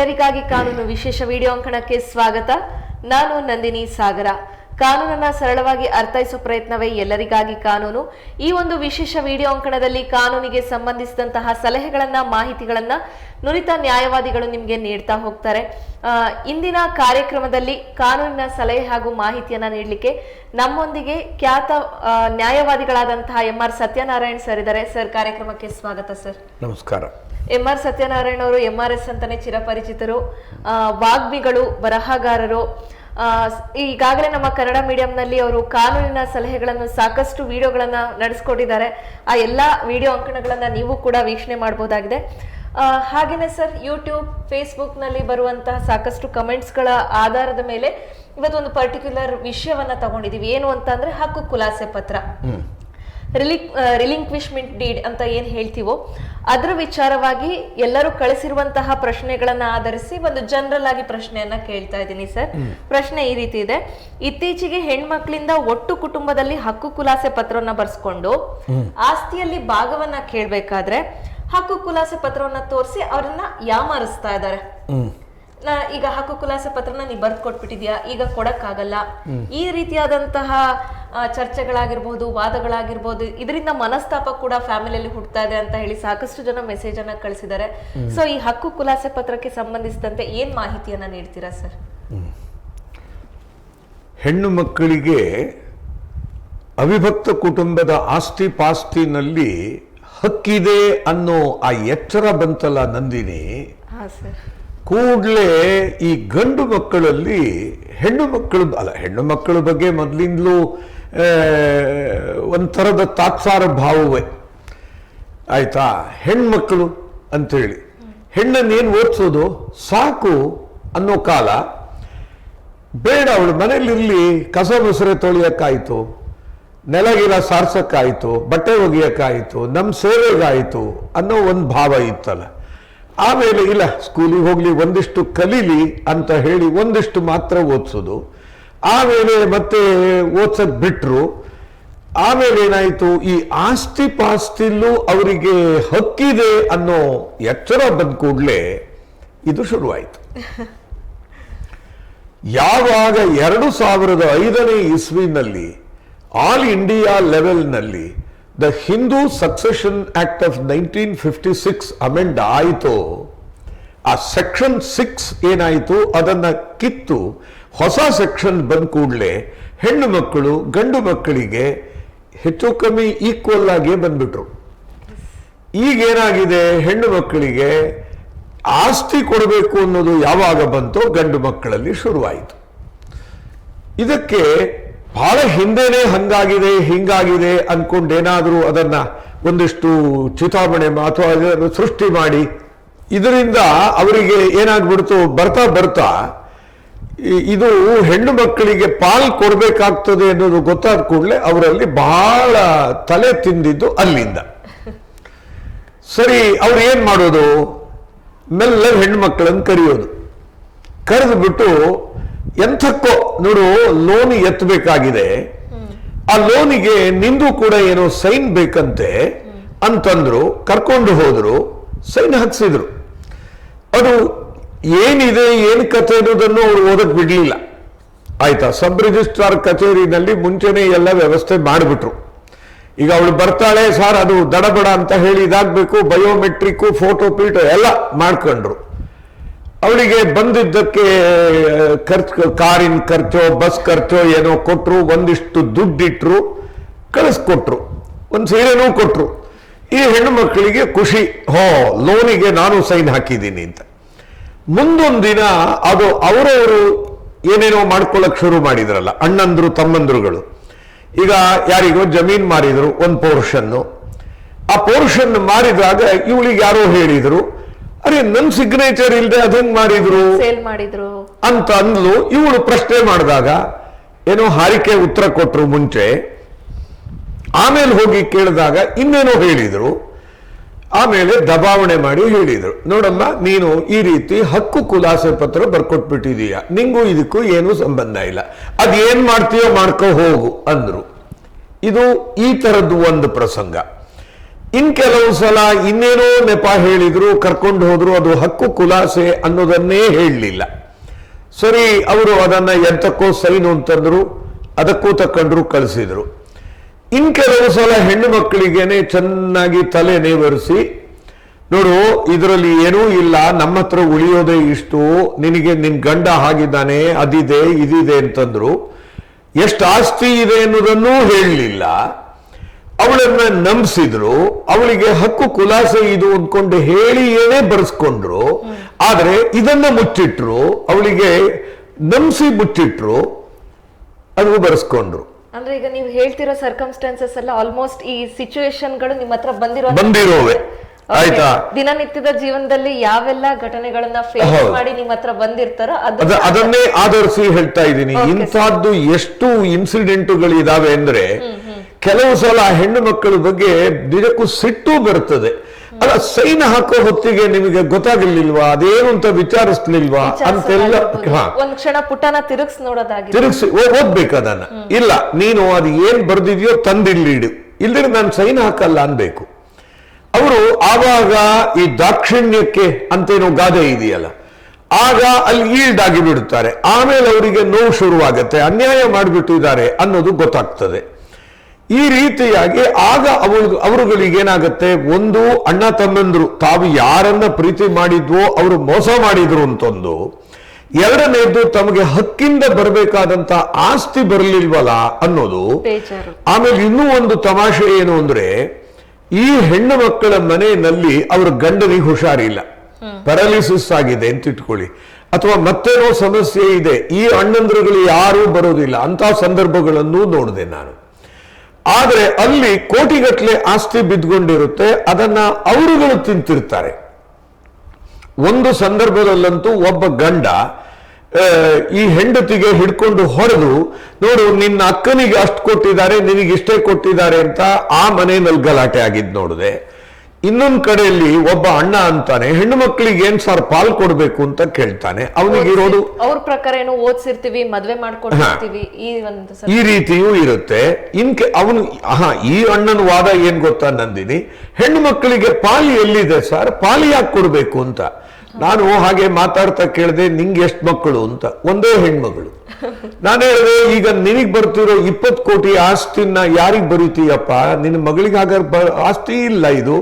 ಎಲ್ಲರಿಗಾಗಿ ಕಾನೂನು ವಿಶೇಷ ವಿಡಿಯೋ ಅಂಕಣಕ್ಕೆ ಸ್ವಾಗತ. ನಾನು ನಂದಿನಿ ಸಾಗರ. ಕಾನೂನನ್ನ ಸರಳವಾಗಿ ಅರ್ಥೈಸುವ ಪ್ರಯತ್ನವೇ ಎಲ್ಲರಿಗಾಗಿ ಕಾನೂನು. ಈ ಒಂದು ವಿಶೇಷ ವಿಡಿಯೋ ಅಂಕಣದಲ್ಲಿ ಕಾನೂನಿಗೆ ಸಂಬಂಧಿಸಿದಂತಹ ಸಲಹೆಗಳನ್ನ, ಮಾಹಿತಿಗಳನ್ನ ನುರಿತ ನ್ಯಾಯವಾದಿಗಳು ನಿಮಗೆ ನೀಡ್ತಾ ಹೋಗ್ತಾರೆ. ಇಂದಿನ ಕಾರ್ಯಕ್ರಮದಲ್ಲಿ ಕಾನೂನಿನ ಸಲಹೆ ಹಾಗೂ ಮಾಹಿತಿಯನ್ನ ನೀಡಲಿಕ್ಕೆ ನಮ್ಮೊಂದಿಗೆ ಖ್ಯಾತ ನ್ಯಾಯವಾದಿಗಳಾದಂತಹ ಎಂ ಆರ್ ಸತ್ಯನಾರಾಯಣ್ ಸರ್ ಇದ್ದಾರೆ. ಸರ್, ಕಾರ್ಯಕ್ರಮಕ್ಕೆ ಸ್ವಾಗತ ಸರ್. ನಮಸ್ಕಾರ. ಎಂ ಆರ್ ಸತ್ಯನಾರಾಯಣ ಅವರು, ಎಂ ಆರ್ ಎಸ್ ಅಂತಾನೆ ಚಿರಪರಿಚಿತರು ವಾಗ್ಮಿಗಳು, ಬರಹಗಾರರು. ಈಗಾಗಲೇ ನಮ್ಮ ಕನ್ನಡ ಮೀಡಿಯಂನಲ್ಲಿ ಅವರು ಕಾನೂನಿನ ಸಲಹೆಗಳನ್ನು ಸಾಕಷ್ಟು ವಿಡಿಯೋಗಳನ್ನ ನಡೆಸ್ಕೊಟ್ಟಿದ್ದಾರೆ. ಆ ಎಲ್ಲ ವಿಡಿಯೋ ಅಂಕಣಗಳನ್ನ ನೀವು ಕೂಡ ವೀಕ್ಷಣೆ ಮಾಡಬಹುದಾಗಿದೆ ಹಾಗೆಯೇ ಸರ್ ಯೂಟ್ಯೂಬ್ ಫೇಸ್ಬುಕ್ನಲ್ಲಿ ಬರುವಂತಹ ಸಾಕಷ್ಟು ಕಮೆಂಟ್ಸ್ಗಳ ಆಧಾರದ ಮೇಲೆ ಇವತ್ತೊಂದು ಪರ್ಟಿಕ್ಯುಲರ್ ವಿಷಯವನ್ನ ತಗೊಂಡಿದೀವಿ. ಏನು ಅಂತ ಅಂದ್ರೆ ಹಕ್ಕು ಖುಲಾಸೆ ಪತ್ರ. ರಿಲಿಕ್ ರಿಲಿಂಕ್ವಿಶ್ಮೆಂಟ್ ಡೀಡ್ ಅಂತ ಏನು ಹೇಳ್ತೀವೋ ಅದರ ವಿಚಾರವಾಗಿ ಎಲ್ಲರೂ ಕಳಿಸಿರುವಂತಹ ಪ್ರಶ್ನೆಗಳನ್ನ ಆಧರಿಸಿ ಒಂದು ಜನರಲ್ ಆಗಿ ಪ್ರಶ್ನೆಯನ್ನ ಕೇಳ್ತಾ ಇದ್ದೀನಿ ಸರ್. ಪ್ರಶ್ನೆ ಈ ರೀತಿ ಇದೆ. ಇತ್ತೀಚೆಗೆ ಹೆಣ್ಮಕ್ಳಿಂದ ಒಟ್ಟು ಕುಟುಂಬದಲ್ಲಿ ಹಕ್ಕು ಕುಲಾಸೆ ಪತ್ರವನ್ನ ಬರ್ಸ್ಕೊಂಡು ಆಸ್ತಿಯಲ್ಲಿ ಭಾಗವನ್ನ ಕೇಳ್ಬೇಕಾದ್ರೆ ಹಕ್ಕು ಕುಲಾಸೆ ಪತ್ರವನ್ನ ತೋರಿಸಿ ಅವ್ರನ್ನ ಯಾಮಾರಿಸ್ತಾ ಇದ್ದಾರೆ. ನಾ ಈಗ ಹಕ್ಕು ಖುಲಾಸೆ ಪತ್ರನ ನೀ ಬರ್ದ್ ಕೊಟ್ಬಿಟ್ಟಿದ್ಯಾ? ಈಗ ಕೊಡಕ್ಕಾಗಲ್ಲ. ಈ ರೀತಿಯಾದಂತಹ ಚರ್ಚೆಗಳಾಗಿರ್ಬೋದು ವಾದಗಳಾಗಿರ್ಬೋದು ಇದರಿಂದ ಮನಸ್ತಾಪ ಕೂಡ ಫ್ಯಾಮಿಲಿಯಲ್ಲಿ ಹುಟ್ಟುತ್ತಾ ಇದೆ ಅಂತ ಹೇಳಿ ಸಾಕಷ್ಟು ಜನ ಮೆಸೇಜ್ ಅನ್ನ ಕಳಿಸಿದ್ದಾರೆ. ಸೊ ಈ ಹಕ್ಕು ಖುಲಾಸೆ ಪತ್ರಕ್ಕೆ ಸಂಬಂಧಿಸಿದಂತೆ ಏನ್ ಮಾಹಿತಿಯನ್ನ ನೀಡ್ತೀರಾ ಸರ್? ಹೆಣ್ಣು ಮಕ್ಕಳಿಗೆ ಅವಿಭಕ್ತ ಕುಟುಂಬದ ಆಸ್ತಿ ಪಾಸ್ತಿನಲ್ಲಿ ಹಕ್ಕಿದೆ ಅನ್ನೋ ಆ ಎಚ್ಚರ ಬಂತಲ್ಲ ನಂದಿನಿ. ಹಾ ಸರ್. ಕೂಡಲೇ ಈ ಗಂಡು ಮಕ್ಕಳಲ್ಲಿ ಹೆಣ್ಣು ಮಕ್ಕಳು, ಅಲ್ಲ, ಹೆಣ್ಣು ಮಕ್ಕಳ ಬಗ್ಗೆ ಮೊದಲಿಂದಲೂ ಒಂಥರದ ತಾತ್ಸಾರ ಭಾವವೇ. ಆಯ್ತಾ? ಹೆಣ್ಮಕ್ಕಳು ಅಂಥೇಳಿ ಹೆಣ್ಣನ್ನೇನು ಓದಿಸೋದು? ಸಾಕು ಅನ್ನೋ ಕಾಲ. ಬೇಡ, ಅವಳು ಮನೇಲಿರಲಿ ಕಸ ಮೊಸರೆ ತೊಳೆಯೋಕ್ಕಾಯಿತು, ನೆಲಗಿರ ಸಾರ್ಸೋಕ್ಕಾಯಿತು, ಬಟ್ಟೆ ಒಗೆಯೋಕ್ಕಾಯಿತು ನಮ್ಮ ಸೇವೆಗಾಯಿತು ಅನ್ನೋ ಒಂದು ಭಾವ ಇತ್ತಲ್ಲ. ಆಮೇಲೆ ಇಲ್ಲ ಸ್ಕೂಲಿಗೆ ಹೋಗಲಿ, ಒಂದಿಷ್ಟು ಕಲೀಲಿ ಅಂತ ಹೇಳಿ ಒಂದಿಷ್ಟು ಮಾತ್ರ ಓದಿಸೋದು. ಆಮೇಲೆ ಮತ್ತೆ ಓದ್ಸಕ್ ಬಿಟ್ರು. ಆಮೇಲೆ ಏನಾಯಿತು, ಈ ಆಸ್ತಿ ಪಾಸ್ತಿಲ್ಲೂ ಅವರಿಗೆ ಹಕ್ಕಿದೆ ಅನ್ನೋ ಎಚ್ಚರ ಬಂದ ಕೂಡಲೇ ಇದು ಶುರುವಾಯಿತು. ಯಾವಾಗ ಎರಡು ಸಾವಿರದ ಐದನೇ ಇಸ್ವಿನಲ್ಲಿ all India ಲೆವೆಲ್ನಲ್ಲಿ the Hindu succession act of nineteen fifty six amend ಆಯಿತು. ಆ ಸೆಕ್ಷನ್ ಸಿಕ್ಸ್ ಏನಾಯಿತು? ಅದನ್ನ ಕಿತ್ತು ಹೊಸ ಸೆಕ್ಷನ್ ಬಂದ ಕೂಡಲೇ ಹೆಣ್ಣು ಮಕ್ಕಳು ಗಂಡು ಮಕ್ಕಳಿಗೆ ಹೆಚ್ಚು ಕಮ್ಮಿ ಈಕ್ವಲ್ ಆಗಿ ಬಂದ್ಬಿಟ್ರು. ಈಗೇನಾಗಿದೆ ಹೆಣ್ಣು ಮಕ್ಕಳಿಗೆ ಆಸ್ತಿ ಕೊಡಬೇಕು ಅನ್ನೋದು ಯಾವಾಗ ಬಂತೋ ಗಂಡು ಮಕ್ಕಳಲ್ಲಿ ಶುರುವಾಯಿತು. ಇದಕ್ಕೆ ಬಹಳ ಹಿಂದೆನೆ ಹಂಗಾಗಿದೆ, ಹಿಂಗಾಗಿದೆ ಅನ್ಕೊಂಡೇನಾದರೂ ಅದನ್ನ ಒಂದಿಷ್ಟು ಚಿತಾಮಣೆ ಅಥವಾ ಅದನ್ನು ಸೃಷ್ಟಿ ಮಾಡಿ, ಇದರಿಂದ ಅವರಿಗೆ ಏನಾಗ್ಬಿಡ್ತು? ಬರ್ತಾ ಬರ್ತಾ ಇದು ಹೆಣ್ಣು ಮಕ್ಕಳಿಗೆ ಪಾಲ್ ಕೊಡಬೇಕಾಗ್ತದೆ ಅನ್ನೋದು ಗೊತ್ತಾದ ಕೂಡಲೇ ಅವರಲ್ಲಿ ಬಹಳ ತಲೆ ತಿಂದಿದ್ದು ಅಲ್ಲಿಂದ. ಸರಿ, ಅವ್ರು ಏನ್ ಮಾಡೋದು? ಮೆಲ್ಲ ಹೆಣ್ಣು ಮಕ್ಕಳನ್ನು ಕರೆಯೋದು. ಕರೆದು ಬಿಟ್ಟು ಎಂಥಕ್ಕೋ ನೋಡು, ಲೋನ್ ಎತ್ತಬೇಕಾಗಿದೆ ಆ ಲೋನಿಗೆ ನಿಂದು ಕೂಡ ಏನೋ ಸೈನ್ ಬೇಕಂತೆ ಅಂತಂದ್ರು, ಕರ್ಕೊಂಡು ಹೋದ್ರು, ಸೈನ್ ಹಾಕ್ಸಿದ್ರು. ಅದು ಏನಿದೆ, ಏನು ಕಥೆ ಅನ್ನೋದನ್ನು ಅವ್ರು ಓದಕ್ ಬಿಡ್ಲಿಲ್ಲ. ಆಯ್ತಾ? ಸಬ್ ರಿಜಿಸ್ಟ್ರಾರ್ ಕಚೇರಿನಲ್ಲಿ ಮುಂಚೆನೆ ಎಲ್ಲ ವ್ಯವಸ್ಥೆ ಮಾಡಿಬಿಟ್ರು. ಈಗ ಅವಳು ಬರ್ತಾಳೆ, ಸರ್ ಅದು ದಡಬಡ ಅಂತ ಹೇಳಿ ಇದಾಗಬೇಕು ಬಯೋಮೆಟ್ರಿಕ್ ಫೋಟೋ, ಪೀಟೋ ಎಲ್ಲ ಮಾಡ್ಕೊಂಡ್ರು. ಅವಳಿಗೆ ಬಂದಿದ್ದಕ್ಕೆ ಖರ್ಚು, ಕಾರಿನ ಖರ್ಚೋ, ಬಸ್ ಖರ್ಚೋ ಏನೋ ಕೊಟ್ಟರು ಒಂದಿಷ್ಟು ದುಡ್ಡಿಟ್ರು, ಕಳಿಸ್ಕೊಟ್ರು. ಒಂದು ಸೀರೆನೂ ಕೊಟ್ಟರು ಈ ಹೆಣ್ಣು ಮಕ್ಕಳಿಗೆ ಖುಷಿ, ಹೋ, ಲೋನಿಗೆ ನಾನು ಸೈನ್ ಹಾಕಿದ್ದೀನಿ ಅಂತ. ಮುಂದೊಂದು ದಿನ ಅದು ಅವರವರು ಏನೇನೋ ಮಾಡ್ಕೊಳ್ಳೋಕೆ ಶುರು ಮಾಡಿದ್ರಲ್ಲ, ಅಣ್ಣಂದ್ರು, ತಮ್ಮಂದ್ರುಗಳು. ಈಗ ಯಾರಿಗೋ ಜಮೀನ್ ಮಾರಿದ್ರು, ಒಂದು ಪೋರ್ಷನ್ನು. ಆ ಪೋರ್ಷನ್ ಮಾರಿದಾಗ ಇವಳಿಗೆ ಯಾರೋ ಹೇಳಿದ್ರು ಅರೆ ನನ್ ಸಿಗ್ನೇಚರ್ ಇಲ್ಲದೆ ಅದಂಗ್ ಮಾಡಿದ್ರು? ಸೇಲ್ ಮಾಡಿದ್ರು. ಅಂತ ಅಂದ್ಲು. ಇವಳು ಪ್ರಶ್ನೆ ಮಾಡಿದಾಗ ಏನೋ ಹಾರಿಕೆ ಉತ್ತರ ಕೊಟ್ರು ಮುಂಚೆ. ಆಮೇಲೆ ಹೋಗಿ ಕೇಳಿದಾಗ ಇನ್ನೇನೋ ಹೇಳಿದ್ರು. ಆಮೇಲೆ ದಬಾವಣೆ ಮಾಡಿ ಹೇಳಿದ್ರು. ನೋಡಮ್ಮ ನೀನು ಈ ರೀತಿ ಹಕ್ಕು ಕುಲಾಸೆ ಪತ್ರ ಬರ್ಕೊಟ್ಬಿಟ್ಟಿದೀಯ. ನಿಂಗೂ ಇದಕ್ಕೂ ಏನೂ ಸಂಬಂಧ ಇಲ್ಲ. ಅದೇನ್ ಏನ್ ಮಾಡ್ತೀಯೋ ಮಾಡ್ಕೋ ಹೋಗು ಅಂದ್ರು. ಇದು ಈ ತರದ್ದು ಒಂದು ಪ್ರಸಂಗ. ಇನ್ ಕೆಲವು ಸಲ ಇನ್ನೇನೋ ನೆಪ ಹೇಳಿದ್ರು, ಕರ್ಕೊಂಡು ಹೋದ್ರು, ಅದು ಹಕ್ಕು ಕುಲಾಸೆ ಅನ್ನೋದನ್ನೇ ಹೇಳಲಿಲ್ಲ. ಸರಿ, ಅವರು ಅದನ್ನ ಎಂತಕ್ಕೋ ಸೈನು ಅಂತಂದ್ರು ಅದಕ್ಕೂ ತಕ್ಕಂಡ್ರು ಕಳಿಸಿದ್ರು. ಇನ್ ಕೆಲವು ಸಲ ಹೆಣ್ಣು ಮಕ್ಕಳಿಗೇನೆ ಚೆನ್ನಾಗಿ ತಲೆ ನೇವರಿಸಿ, ನೋಡು, ಇದರಲ್ಲಿ ಏನೂ ಇಲ್ಲ, ನಮ್ಮ ಹತ್ರ ಉಳಿಯೋದೇ ಇಷ್ಟು, ನಿನಗೆ ನಿನ್ ಗಂಡ ಹಾಗಿದ್ದಾನೆ, ಅದಿದೆ, ಇದಿದೆ ಅಂತಂದ್ರು. ಎಷ್ಟು ಆಸ್ತಿ ಇದೆ ಅನ್ನೋದನ್ನೂ ಹೇಳಲಿಲ್ಲ. ಅವಳನ್ನ ನಂಬಿಸಿದ್ರು ಅವಳಿಗೆ ಹಕ್ಕು ಕುಲಾಸೆ ಇದು ಅಂದ್ಕೊಂಡು ಹೇಳಿ ಏನೇ ಬರೆಸ್ಕೊಂಡ್ರು. ಆದ್ರೆ ಇದನ್ನ ಮುಚ್ಚಿಟ್ರು ಅವಳಿಗೆ ನಂಬಿಸಿ ಮುಚ್ಚಿಟ್ರು ಅದು ಬರ್ಸ್ಕೊಂಡ್ರು. ಅಂದ್ರೆ ಈಗ ನೀವು ಹೇಳ್ತಿರೋ ಸರ್ಕಮ್ಸ್ಟಾನ್ಸಸ್ ಎಲ್ಲ ಆಲ್ಮೋಸ್ಟ್ ಈ ಸಿಚುವೇಶನ್ಗಳು ನಿಮ್ಮ ಹತ್ರ ಬಂದಿರೋ ಬಂದಿರೋವೆ. ಆಯ್ತಾ? ದಿನನಿತ್ಯದ ಜೀವನದಲ್ಲಿ ಯಾವೆಲ್ಲ ಘಟನೆಗಳನ್ನ ಫೇಸ್ ಮಾಡಿ ನಿಮ್ಮ ಹತ್ರ ಬಂದಿರ್ತಾರೋ ಅದ ಅದು ಅದನ್ನೇ ಆಧರಿಸಿ ಹೇಳ್ತಾ ಇದ್ದೀನಿ. ಇಂಥದ್ದು ಎಷ್ಟು ಇನ್ಸಿಡೆಂಟ್ಗಳು ಇದಾವೆ ಅಂದ್ರೆ ಕೆಲವು ಸಲ ಹೆಣ್ಣು ಮಕ್ಕಳ ಬಗ್ಗೆ ನಿಜಕ್ಕೂ ಸಿಟ್ಟು ಬರುತ್ತದೆ. ಅಲ್ಲ ಸೈನ್ ಹಾಕೋ ಹೊತ್ತಿಗೆ ನಿಮಗೆ ಗೊತ್ತಾಗಲಿಲ್ವಾ? ಅದೇನು ಅಂತ ವಿಚಾರಿಸ್ಲಿಲ್ವಾ ಅಂತೆಲ್ಲ ಒಂದ್ ಕ್ಷಣ ಪುಟನ ತಿರುಗ್ಸ್ ನೋಡೋದಾಗಿ ತಿರುಗಿಸಿ ಓದ್ಬೇಕು ಅದನ್ನ. ಇಲ್ಲ ನೀನು ಅದು ಏನ್ ಬರ್ದಿದ್ಯೋ ತಂದಿಲ್ಲಿಡು. ಇಲ್ದಿರ ನಾನು ಸೈನ್ ಹಾಕಲ್ಲ ಅನ್ಬೇಕು. ಅವರು ಆವಾಗ ಈ ದಾಕ್ಷಿಣ್ಯಕ್ಕೆ ಅಂತೇನೋ ಗಾದೆ ಇದೆಯಲ್ಲ ಆಗ ಅಲ್ಲಿ ಈಲ್ಡ್ ಆಗಿ ಬಿಡುತ್ತಾರೆ ಆಮೇಲೆ ಅವರಿಗೆ ನೋವು ಶುರುವಾಗತ್ತೆ. ಅನ್ಯಾಯ ಮಾಡಿಬಿಟ್ಟಿದ್ದಾರೆ ಅನ್ನೋದು ಗೊತ್ತಾಗ್ತದೆ. ಈ ರೀತಿಯಾಗಿ ಆಗ ಅವರು ಅವರುಗಳಿಗೆ ಏನಾಗುತ್ತೆ? ಒಂದು ಅಣ್ಣ ತಮ್ಮಂದ್ರು ತಾವು ಯಾರನ್ನ ಪ್ರೀತಿ ಮಾಡಿದ್ವೋ ಅವರು ಮೋಸ ಮಾಡಿದ್ರು ಅಂತೊಂದು ಎರಡನೇದು ತಮಗೆ ಹಕ್ಕಿಂದ ಬರಬೇಕಾದಂತ ಆಸ್ತಿ ಬರಲಿಲ್ವಲ್ಲ ಅನ್ನೋದು ಆಮೇಲೆ ಇನ್ನೂ ಒಂದು ತಮಾಷೆ ಏನು ಅಂದ್ರೆ ಈ ಹೆಣ್ಣು ಮಕ್ಕಳ ಮನೆಯಲ್ಲಿ ಅವ್ರ ಗಂಡನಿಗೆ ಹುಷಾರಿಲ್ಲ. ಪ್ಯಾರಾಲಿಸಿಸ್ ಆಗಿದೆ ಅಂತ ಇಟ್ಕೊಳ್ಳಿ. ಅಥವಾ ಮತ್ತೇನೋ ಸಮಸ್ಯೆ ಇದೆ ಈ ಅಣ್ಣಂದ್ರಗಳು ಯಾರೂ ಬರೋದಿಲ್ಲ. ಅಂತ ಸಂದರ್ಭಗಳನ್ನು ನೋಡಿದೆ ನಾನು. ಆದ್ರೆ ಅಲ್ಲಿ ಕೋಟಿಗಟ್ಟಲೆ ಆಸ್ತಿ ಬಿದ್ದುಕೊಂಡಿರುತ್ತೆ, ಅದನ್ನ ಅವರುಗಳು ತಿಂತಿರ್ತಾರೆ. ಒಂದು ಸಂದರ್ಭದಲ್ಲಂತೂ ಒಬ್ಬ ಗಂಡ ಈ ಹೆಂಡತಿಗೆ ಹಿಡ್ಕೊಂಡು ಹೊರದು ನೋಡು, ನಿನ್ನ ಅಕ್ಕನಿಗೆ ಅಷ್ಟು ಕೊಟ್ಟಿದ್ದಾರೆ ನಿನಗೆ ಇಷ್ಟೇ ಕೊಟ್ಟಿದ್ದಾರೆ ಅಂತ ಆ ಮನೆಯಲ್ಲಿ ಗಲಾಟೆ ಆಗಿದ್ ನೋಡಿದೆ. ಇನ್ನೊಂದ್ ಕಡೆಯಲ್ಲಿ ಒಬ್ಬ ಅಣ್ಣ ಅಂತಾನೆ ಹೆಣ್ಣು ಮಕ್ಕಳಿಗೆ ಏನ್ ಸರ್ ಪಾಲ್ ಕೊಡ್ಬೇಕು ಅಂತ ಕೇಳ್ತಾನೆ. ಅವನಿಗಿರೋದು ಅವ್ರ ಪ್ರಕಾರ ಏನು ಓದ್ಸಿರ್ತೀವಿ ಮದ್ವೆ ಮಾಡ್ಕೊಳ್ತೀವಿ ಈ ರೀತಿಯೂ ಇರುತ್ತೆ. ಇನ್ಕೆ ಅವನು ಹಾ ಈ ಅಣ್ಣನ ವಾದ ಏನ್ ಗೊತ್ತಾ ನಂದಿನಿ? ಹೆಣ್ಣು ಮಕ್ಕಳಿಗೆ ಪಾಲಿ ಎಲ್ಲಿದೆ ಸರ್? ಪಾಲಿ ಯಾಕೆ ಕೊಡ್ಬೇಕು ಅಂತ. ನಾನು ಹಾಗೆ ಮಾತಾಡ್ತಾ ಕೇಳಿದೆ ನಿಂಗೆ ಎಷ್ಟು ಮಕ್ಕಳು ಅಂತ? ಒಂದೇ ಹೆಣ್ಮಗಳು. ನಾನು ಹೇಳಿದೆ ಈಗ ನಿನಗ್ ಬರ್ತಿರೋ ಇಪ್ಪತ್ತು ಕೋಟಿ ಆಸ್ತಿನ ಯಾರಿಗ್ ಬರೀತೀಯಪ್ಪ? ನಿನ್ನ ಮಗಳಿಗೆ ಹಾಗಾದ್ರೆ ಆಸ್ತಿ ಇಲ್ಲ ಇದು.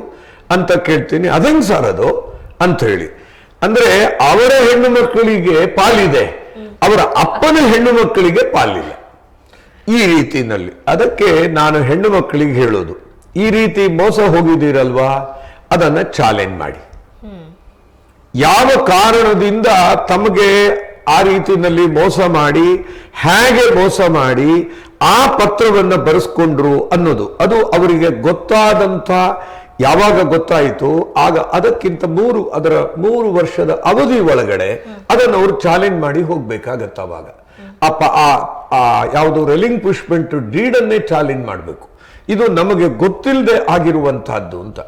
ಅಂತ ಕೇಳ್ತೀನಿ. ಅದಂಗ್ ಸರ್ ಅದು? ಅಂತ ಹೇಳಿ. ಅಂದ್ರೆ ಅವರ ಹೆಣ್ಣು ಮಕ್ಕಳಿಗೆ ಪಾಲಿದೆ. ಅವರ ಅಪ್ಪನ ಹೆಣ್ಣು ಮಕ್ಕಳಿಗೆ ಪಾಲಿಲ್ಲ. ಈ ರೀತಿನಲ್ಲಿ. ಅದಕ್ಕೆ ನಾನು ಹೆಣ್ಣು ಮಕ್ಕಳಿಗೆ ಹೇಳೋದು. ಈ ರೀತಿ ಮೋಸ ಹೋಗಿದ್ದೀರಲ್ವಾ? ಅದನ್ನ ಚಾಲೆಂಜ್ ಮಾಡಿ. ಯಾವ ಕಾರಣದಿಂದ ತಮಗೆ ಆ ರೀತಿನಲ್ಲಿ ಮೋಸ ಮಾಡಿ, ಹೇಗೆ ಮೋಸ ಮಾಡಿ, ಆ ಪತ್ರವನ್ನ ಬರೆಸ್ಕೊಂಡ್ರು ಅನ್ನೋದು. ಅದು ಅವರಿಗೆ ಗೊತ್ತಾದಂತ ಯಾವಾಗ ಗೊತ್ತಾಯಿತು? ಆಗ ಅದಕ್ಕಿಂತ ಮೂರು, ಅದರ ಮೂರು ವರ್ಷದ ಅವಧಿ ಒಳಗಡೆ ಅದನ್ನು ಅವರು ಚಾಲೆಂಜ್ ಮಾಡಿ ಹೋಗ್ಬೇಕಾಗತ್ತ ಅವಾಗ. ಅಪ್ಪ, ಆ ಆ ರೆಲಿಂಗ್ ಪುಷ್ಮೆಂಟ್ ಡೀಡನ್ನೇ ಚಾಲೆಂಜ್ ಮಾಡಬೇಕು. ಇದು ನಮಗೆ ಗೊತ್ತಿಲ್ಲದೆ ಆಗಿರುವಂತಹದ್ದು ಅಂತ.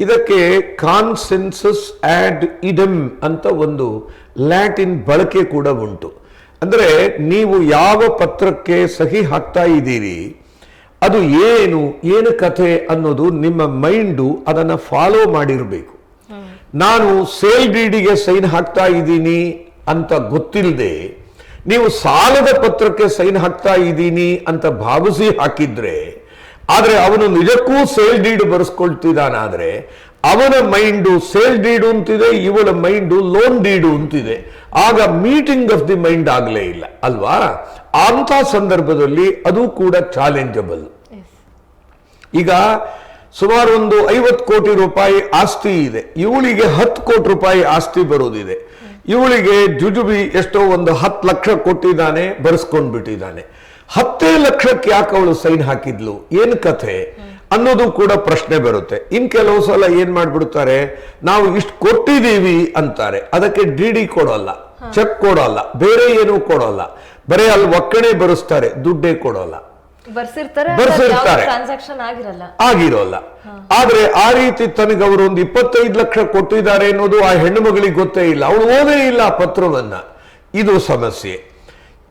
ಇದಕ್ಕೆ ಕಾನ್ಸೆನ್ಸಸ್ ಆಡ್ ಇಡಮ್ ಅಂತ ಒಂದು ಲ್ಯಾಟಿನ್ ಬಳಕೆ ಕೂಡ ಉಂಟು. ಅಂದ್ರೆ ನೀವು ಯಾವ ಪತ್ರಕ್ಕೆ ಸಹಿ ಹಾಕ್ತಾ ಇದ್ದೀರಿ ಅದು ಏನು ಏನು ಕಥೆ ಅನ್ನೋದು ನಿಮ್ಮ ಮೈಂಡು ಅದನ್ನ ಫಾಲೋ ಮಾಡಿರಬೇಕು. ನಾನು ಸೇಲ್ ಡೀಡಿಗೆ ಸೈನ್ ಹಾಕ್ತಾ ಇದ್ದೀನಿ ಅಂತ ಗೊತ್ತಿಲ್ಲದೆ ನೀವು ಸಾಲದ ಪತ್ರಕ್ಕೆ ಸೈನ್ ಹಾಕ್ತಾ ಇದ್ದೀನಿ ಅಂತ ಭಾವಿಸಿ ಹಾಕಿದ್ರೆ, ಆದ್ರೆ ಅವನು ನಿಜಕ್ಕೂ ಸೇಲ್ ಡೀಡ್ ಬರೆಸ್ಕೊಳ್ತಿದ್ದಾನಾದ್ರೆ, ಅವನ ಮೈಂಡು ಸೇಲ್ ಡೀಡು ಅಂತಿದೆ, ಇವಳ ಮೈಂಡು ಲೋನ್ ಡೀಡು ಅಂತಿದೆ. ಆಗ ಮೀಟಿಂಗ್ ಆಫ್ ದಿ ಮೈಂಡ್ ಆಗಲೇ ಇಲ್ಲ, ಅಲ್ವಾ? ಅಂಥ ಸಂದರ್ಭದಲ್ಲಿ ಅದು ಕೂಡ ಚಾಲೆಂಜಬಲ್. ಈಗ ಸುಮಾರು ಒಂದು ಐವತ್ತು ಕೋಟಿ ರೂಪಾಯಿ ಆಸ್ತಿ ಇದೆ. ಇವಳಿಗೆ ಹತ್ತು ಕೋಟಿ ರೂಪಾಯಿ ಆಸ್ತಿ ಬರೋದಿದೆ. ಇವಳಿಗೆ ಜುಜುಬಿ ಎಷ್ಟೋ ಒಂದು ಹತ್ತು ಲಕ್ಷ ಕೊಟ್ಟಿದ್ದಾನೆ ಬರೆಸ್ಕೊಂಡು ಬಿಟ್ಟಿದ್ದಾನೆ ಹತ್ತೇ ಲಕ್ಷಕ್ಕೆ ಯಾಕೆ ಅವಳು ಸೈನ್ ಹಾಕಿದ್ಲು? ಏನ್ ಕಥೆ? ಅನ್ನೋದು ಕೂಡ ಪ್ರಶ್ನೆ ಬರುತ್ತೆ. ಇನ್ ಕೆಲವು ಸಲ ಏನ್ ಮಾಡ್ಬಿಡ್ತಾರೆ? ನಾವು ಇಷ್ಟು ಕೊಟ್ಟಿದ್ದೀವಿ ಅಂತಾರೆ. ಅದಕ್ಕೆ ಡಿ ಡಿ ಕೊಡೋಲ್ಲ, ಚೆಕ್ ಕೊಡೋಲ್ಲ, ಬೇರೆ ಏನೂ ಕೊಡೋಲ್ಲ. ಬರೀ ಅಲ್ಲಿ ಒಕ್ಕಣೆ ಬರೆಸ್ತಾರೆ, ದುಡ್ಡೇ ಕೊಡೋಲ್ಲ. ಬರ್ಸಿರ್ತಾರೆ. ಟ್ರಾನ್ಸಾಕ್ಷನ್ ಆಗಿರಲ್ಲ. ಆಗಿರೋಲ್ಲ. ಆದ್ರೆ ಆ ರೀತಿ ತನಗೆ ಅವರು ಒಂದು ಇಪ್ಪತ್ತೈದು ಲಕ್ಷ ಕೊಟ್ಟಿದ್ದಾರೆ ಅನ್ನೋದು ಆ ಹೆಣ್ಣು ಮಗಳಿಗೆ ಗೊತ್ತೇ ಇಲ್ಲ. ಅವಳು ಓದೇ ಇಲ್ಲ ಆ ಪತ್ರವನ್ನ. ಇದು ಸಮಸ್ಯೆ.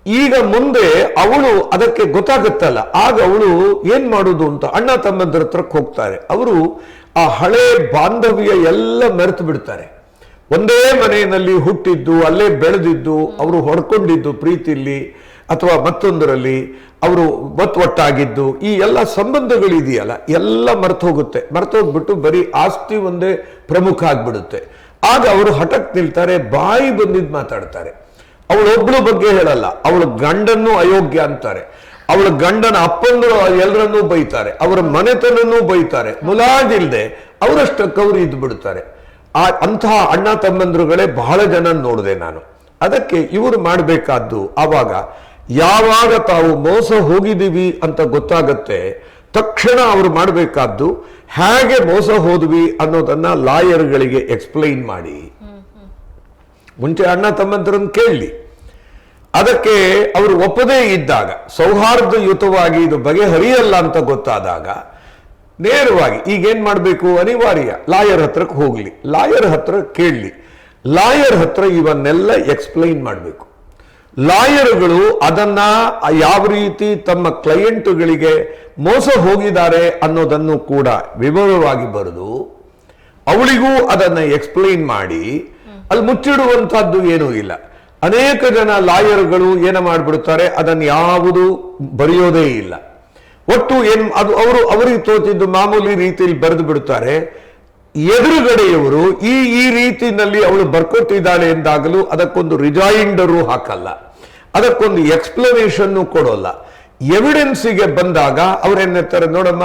ಈಗ ಮುಂದೆ ಅವಳು ಅದಕ್ಕೆ ಗೊತ್ತಾಗುತ್ತಲ್ಲ. ಆಗ ಅವಳು ಏನ್ ಮಾಡುದು ಅಂತ ಅಣ್ಣ ತಮ್ಮಂದ್ರ ಹತ್ರಕ್ಕೆ ಹೋಗ್ತಾರೆ. ಅವರು ಆ ಹಳೆ ಬಾಂಧವ್ಯ ಎಲ್ಲ ಮೆರೆತು ಬಿಡ್ತಾರೆ. ಒಂದೇ ಮನೆಯಲ್ಲಿ ಹುಟ್ಟಿದ್ದು ಅಲ್ಲೇ ಬೆಳೆದಿದ್ದು ಅವರು ಹೊಡ್ಕೊಂಡಿದ್ದು ಪ್ರೀತಿಲಿ. ಅಥವಾ ಮತ್ತೊಂದರಲ್ಲಿ ಅವರು ಒತ್ತು ಒಟ್ಟಾಗಿದ್ದು ಈ ಎಲ್ಲ ಸಂಬಂಧಗಳಿದೆಯಲ್ಲ, ಎಲ್ಲ ಮರೆತು ಹೋಗುತ್ತೆ ಮರೆತು ಹೋಗ್ಬಿಟ್ಟು ಬರೀ ಆಸ್ತಿ ಒಂದೇ ಪ್ರಮುಖ ಆಗ್ಬಿಡುತ್ತೆ. ಆಗ ಅವರು ಹಠಕ್ ನಿಲ್ತಾರೆ, ಬಾಯಿ ಬಂದಿದ್ದು ಮಾತಾಡ್ತಾರೆ. ಅವಳೊಬ್ಳು ಬಗ್ಗೆ ಹೇಳಲ್ಲ, ಅವಳ ಗಂಡನ್ನು ಅಯೋಗ್ಯ ಅಂತಾರೆ. ಅವಳ ಗಂಡನ ಅಪ್ಪಂದರು ಎಲ್ಲರನ್ನೂ ಬೈತಾರೆ, ಅವರ ಮನೆತನನ್ನೂ ಬೈತಾರೆ. ಮುಲಾಜಿಲ್ದೆ ಅವರಷ್ಟಕ್ಕೆ ಅವರು ಇದ್ದು ಬಿಡ್ತಾರೆ ಆ ಅಂತಹ ಅಣ್ಣ ತಮ್ಮಂದ್ರುಗಳೇ ಬಹಳ ಜನ ನೋಡಿದೆ ನಾನು. ಅದಕ್ಕೆ ಇವರು ಮಾಡಬೇಕಾದ್ದು ಆವಾಗ ಯಾವಾಗ ತಾವು ಮೋಸ ಹೋಗಿದ್ದೀವಿ ಅಂತ ಗೊತ್ತಾಗತ್ತೆ, ತಕ್ಷಣ ಅವರು ಮಾಡಬೇಕಾದ್ದು ಹೇಗೆ ಮೋಸ ಹೋದ್ವಿ ಅನ್ನೋದನ್ನ ಲಾಯರ್ಗಳಿಗೆ ಎಕ್ಸ್ಪ್ಲೈನ್ ಮಾಡಿ. ಮುಂಚೆ ಅಣ್ಣ ತಮ್ಮಂತರನ್ನು ಕೇಳಲಿ ಅದಕ್ಕೆ ಅವರು ಒಪ್ಪದೇ ಇದ್ದಾಗ ಸೌಹಾರ್ದಯುತವಾಗಿ ಇದು ಬಗೆಹರಿಯಲ್ಲ ಅಂತ ಗೊತ್ತಾದಾಗ, ನೇರವಾಗಿ ಈಗೇನ್ ಮಾಡಬೇಕು? ಅನಿವಾರ್ಯ, ಲಾಯರ್ ಹತ್ರಕ್ಕೆ ಹೋಗ್ಲಿ. ಲಾಯರ್ ಹತ್ರ ಕೇಳಲಿ. ಲಾಯರ್ ಹತ್ರ ಇವನ್ನೆಲ್ಲ ಎಕ್ಸ್ಪ್ಲೈನ್ ಮಾಡಬೇಕು. ಲಾಯರ್ಗಳು ಅದನ್ನ ಯಾವ ರೀತಿ ತಮ್ಮ ಕ್ಲೈಂಟ್ಗಳಿಗೆ ಮೋಸ ಹೋಗಿದ್ದಾರೆ ಅನ್ನೋದನ್ನು ಕೂಡ ವಿವರವಾಗಿ ಬರೆದು ಅವಳಿಗೂ ಅದನ್ನ ಎಕ್ಸ್ಪ್ಲೈನ್ ಮಾಡಿ, ಅಲ್ಲಿ ಮುಚ್ಚಿಡುವಂತಹದ್ದು ಏನೂ ಇಲ್ಲ. ಅನೇಕ ಜನ ಲಾಯರ್ಗಳು ಏನ ಮಾಡ್ಬಿಡ್ತಾರೆ, ಅದನ್ನು ಯಾವುದು ಬರೆಯೋದೇ ಇಲ್ಲ. ಒಟ್ಟು ಏನ್, ಅದು ಅವರು, ಅವರಿಗೆ ತೋತಿದ್ದು ಮಾಮೂಲಿ ರೀತಿಯಲ್ಲಿ ಬರೆದು ಬಿಡ್ತಾರೆ. ಎದುರುಗಡೆಯವರು ಈ ಈ ರೀತಿಯಲ್ಲಿ ಅವಳು ಬರ್ಕೋತಿದ್ದಾಳೆ ಎಂದಾಗಲೂ ಅದಕ್ಕೊಂದು ರಿಜಾಯಿಂಡರು ಹಾಕಲ್ಲ. ಅದಕ್ಕೊಂದು ಎಕ್ಸ್ಪ್ಲನೇಷನ್ ಕೊಡೋಲ್ಲ. ಎವಿಡೆನ್ಸಿಗೆ ಬಂದಾಗ ಅವ್ರೇನ್ತಾರೆ ನೋಡಮ್ಮ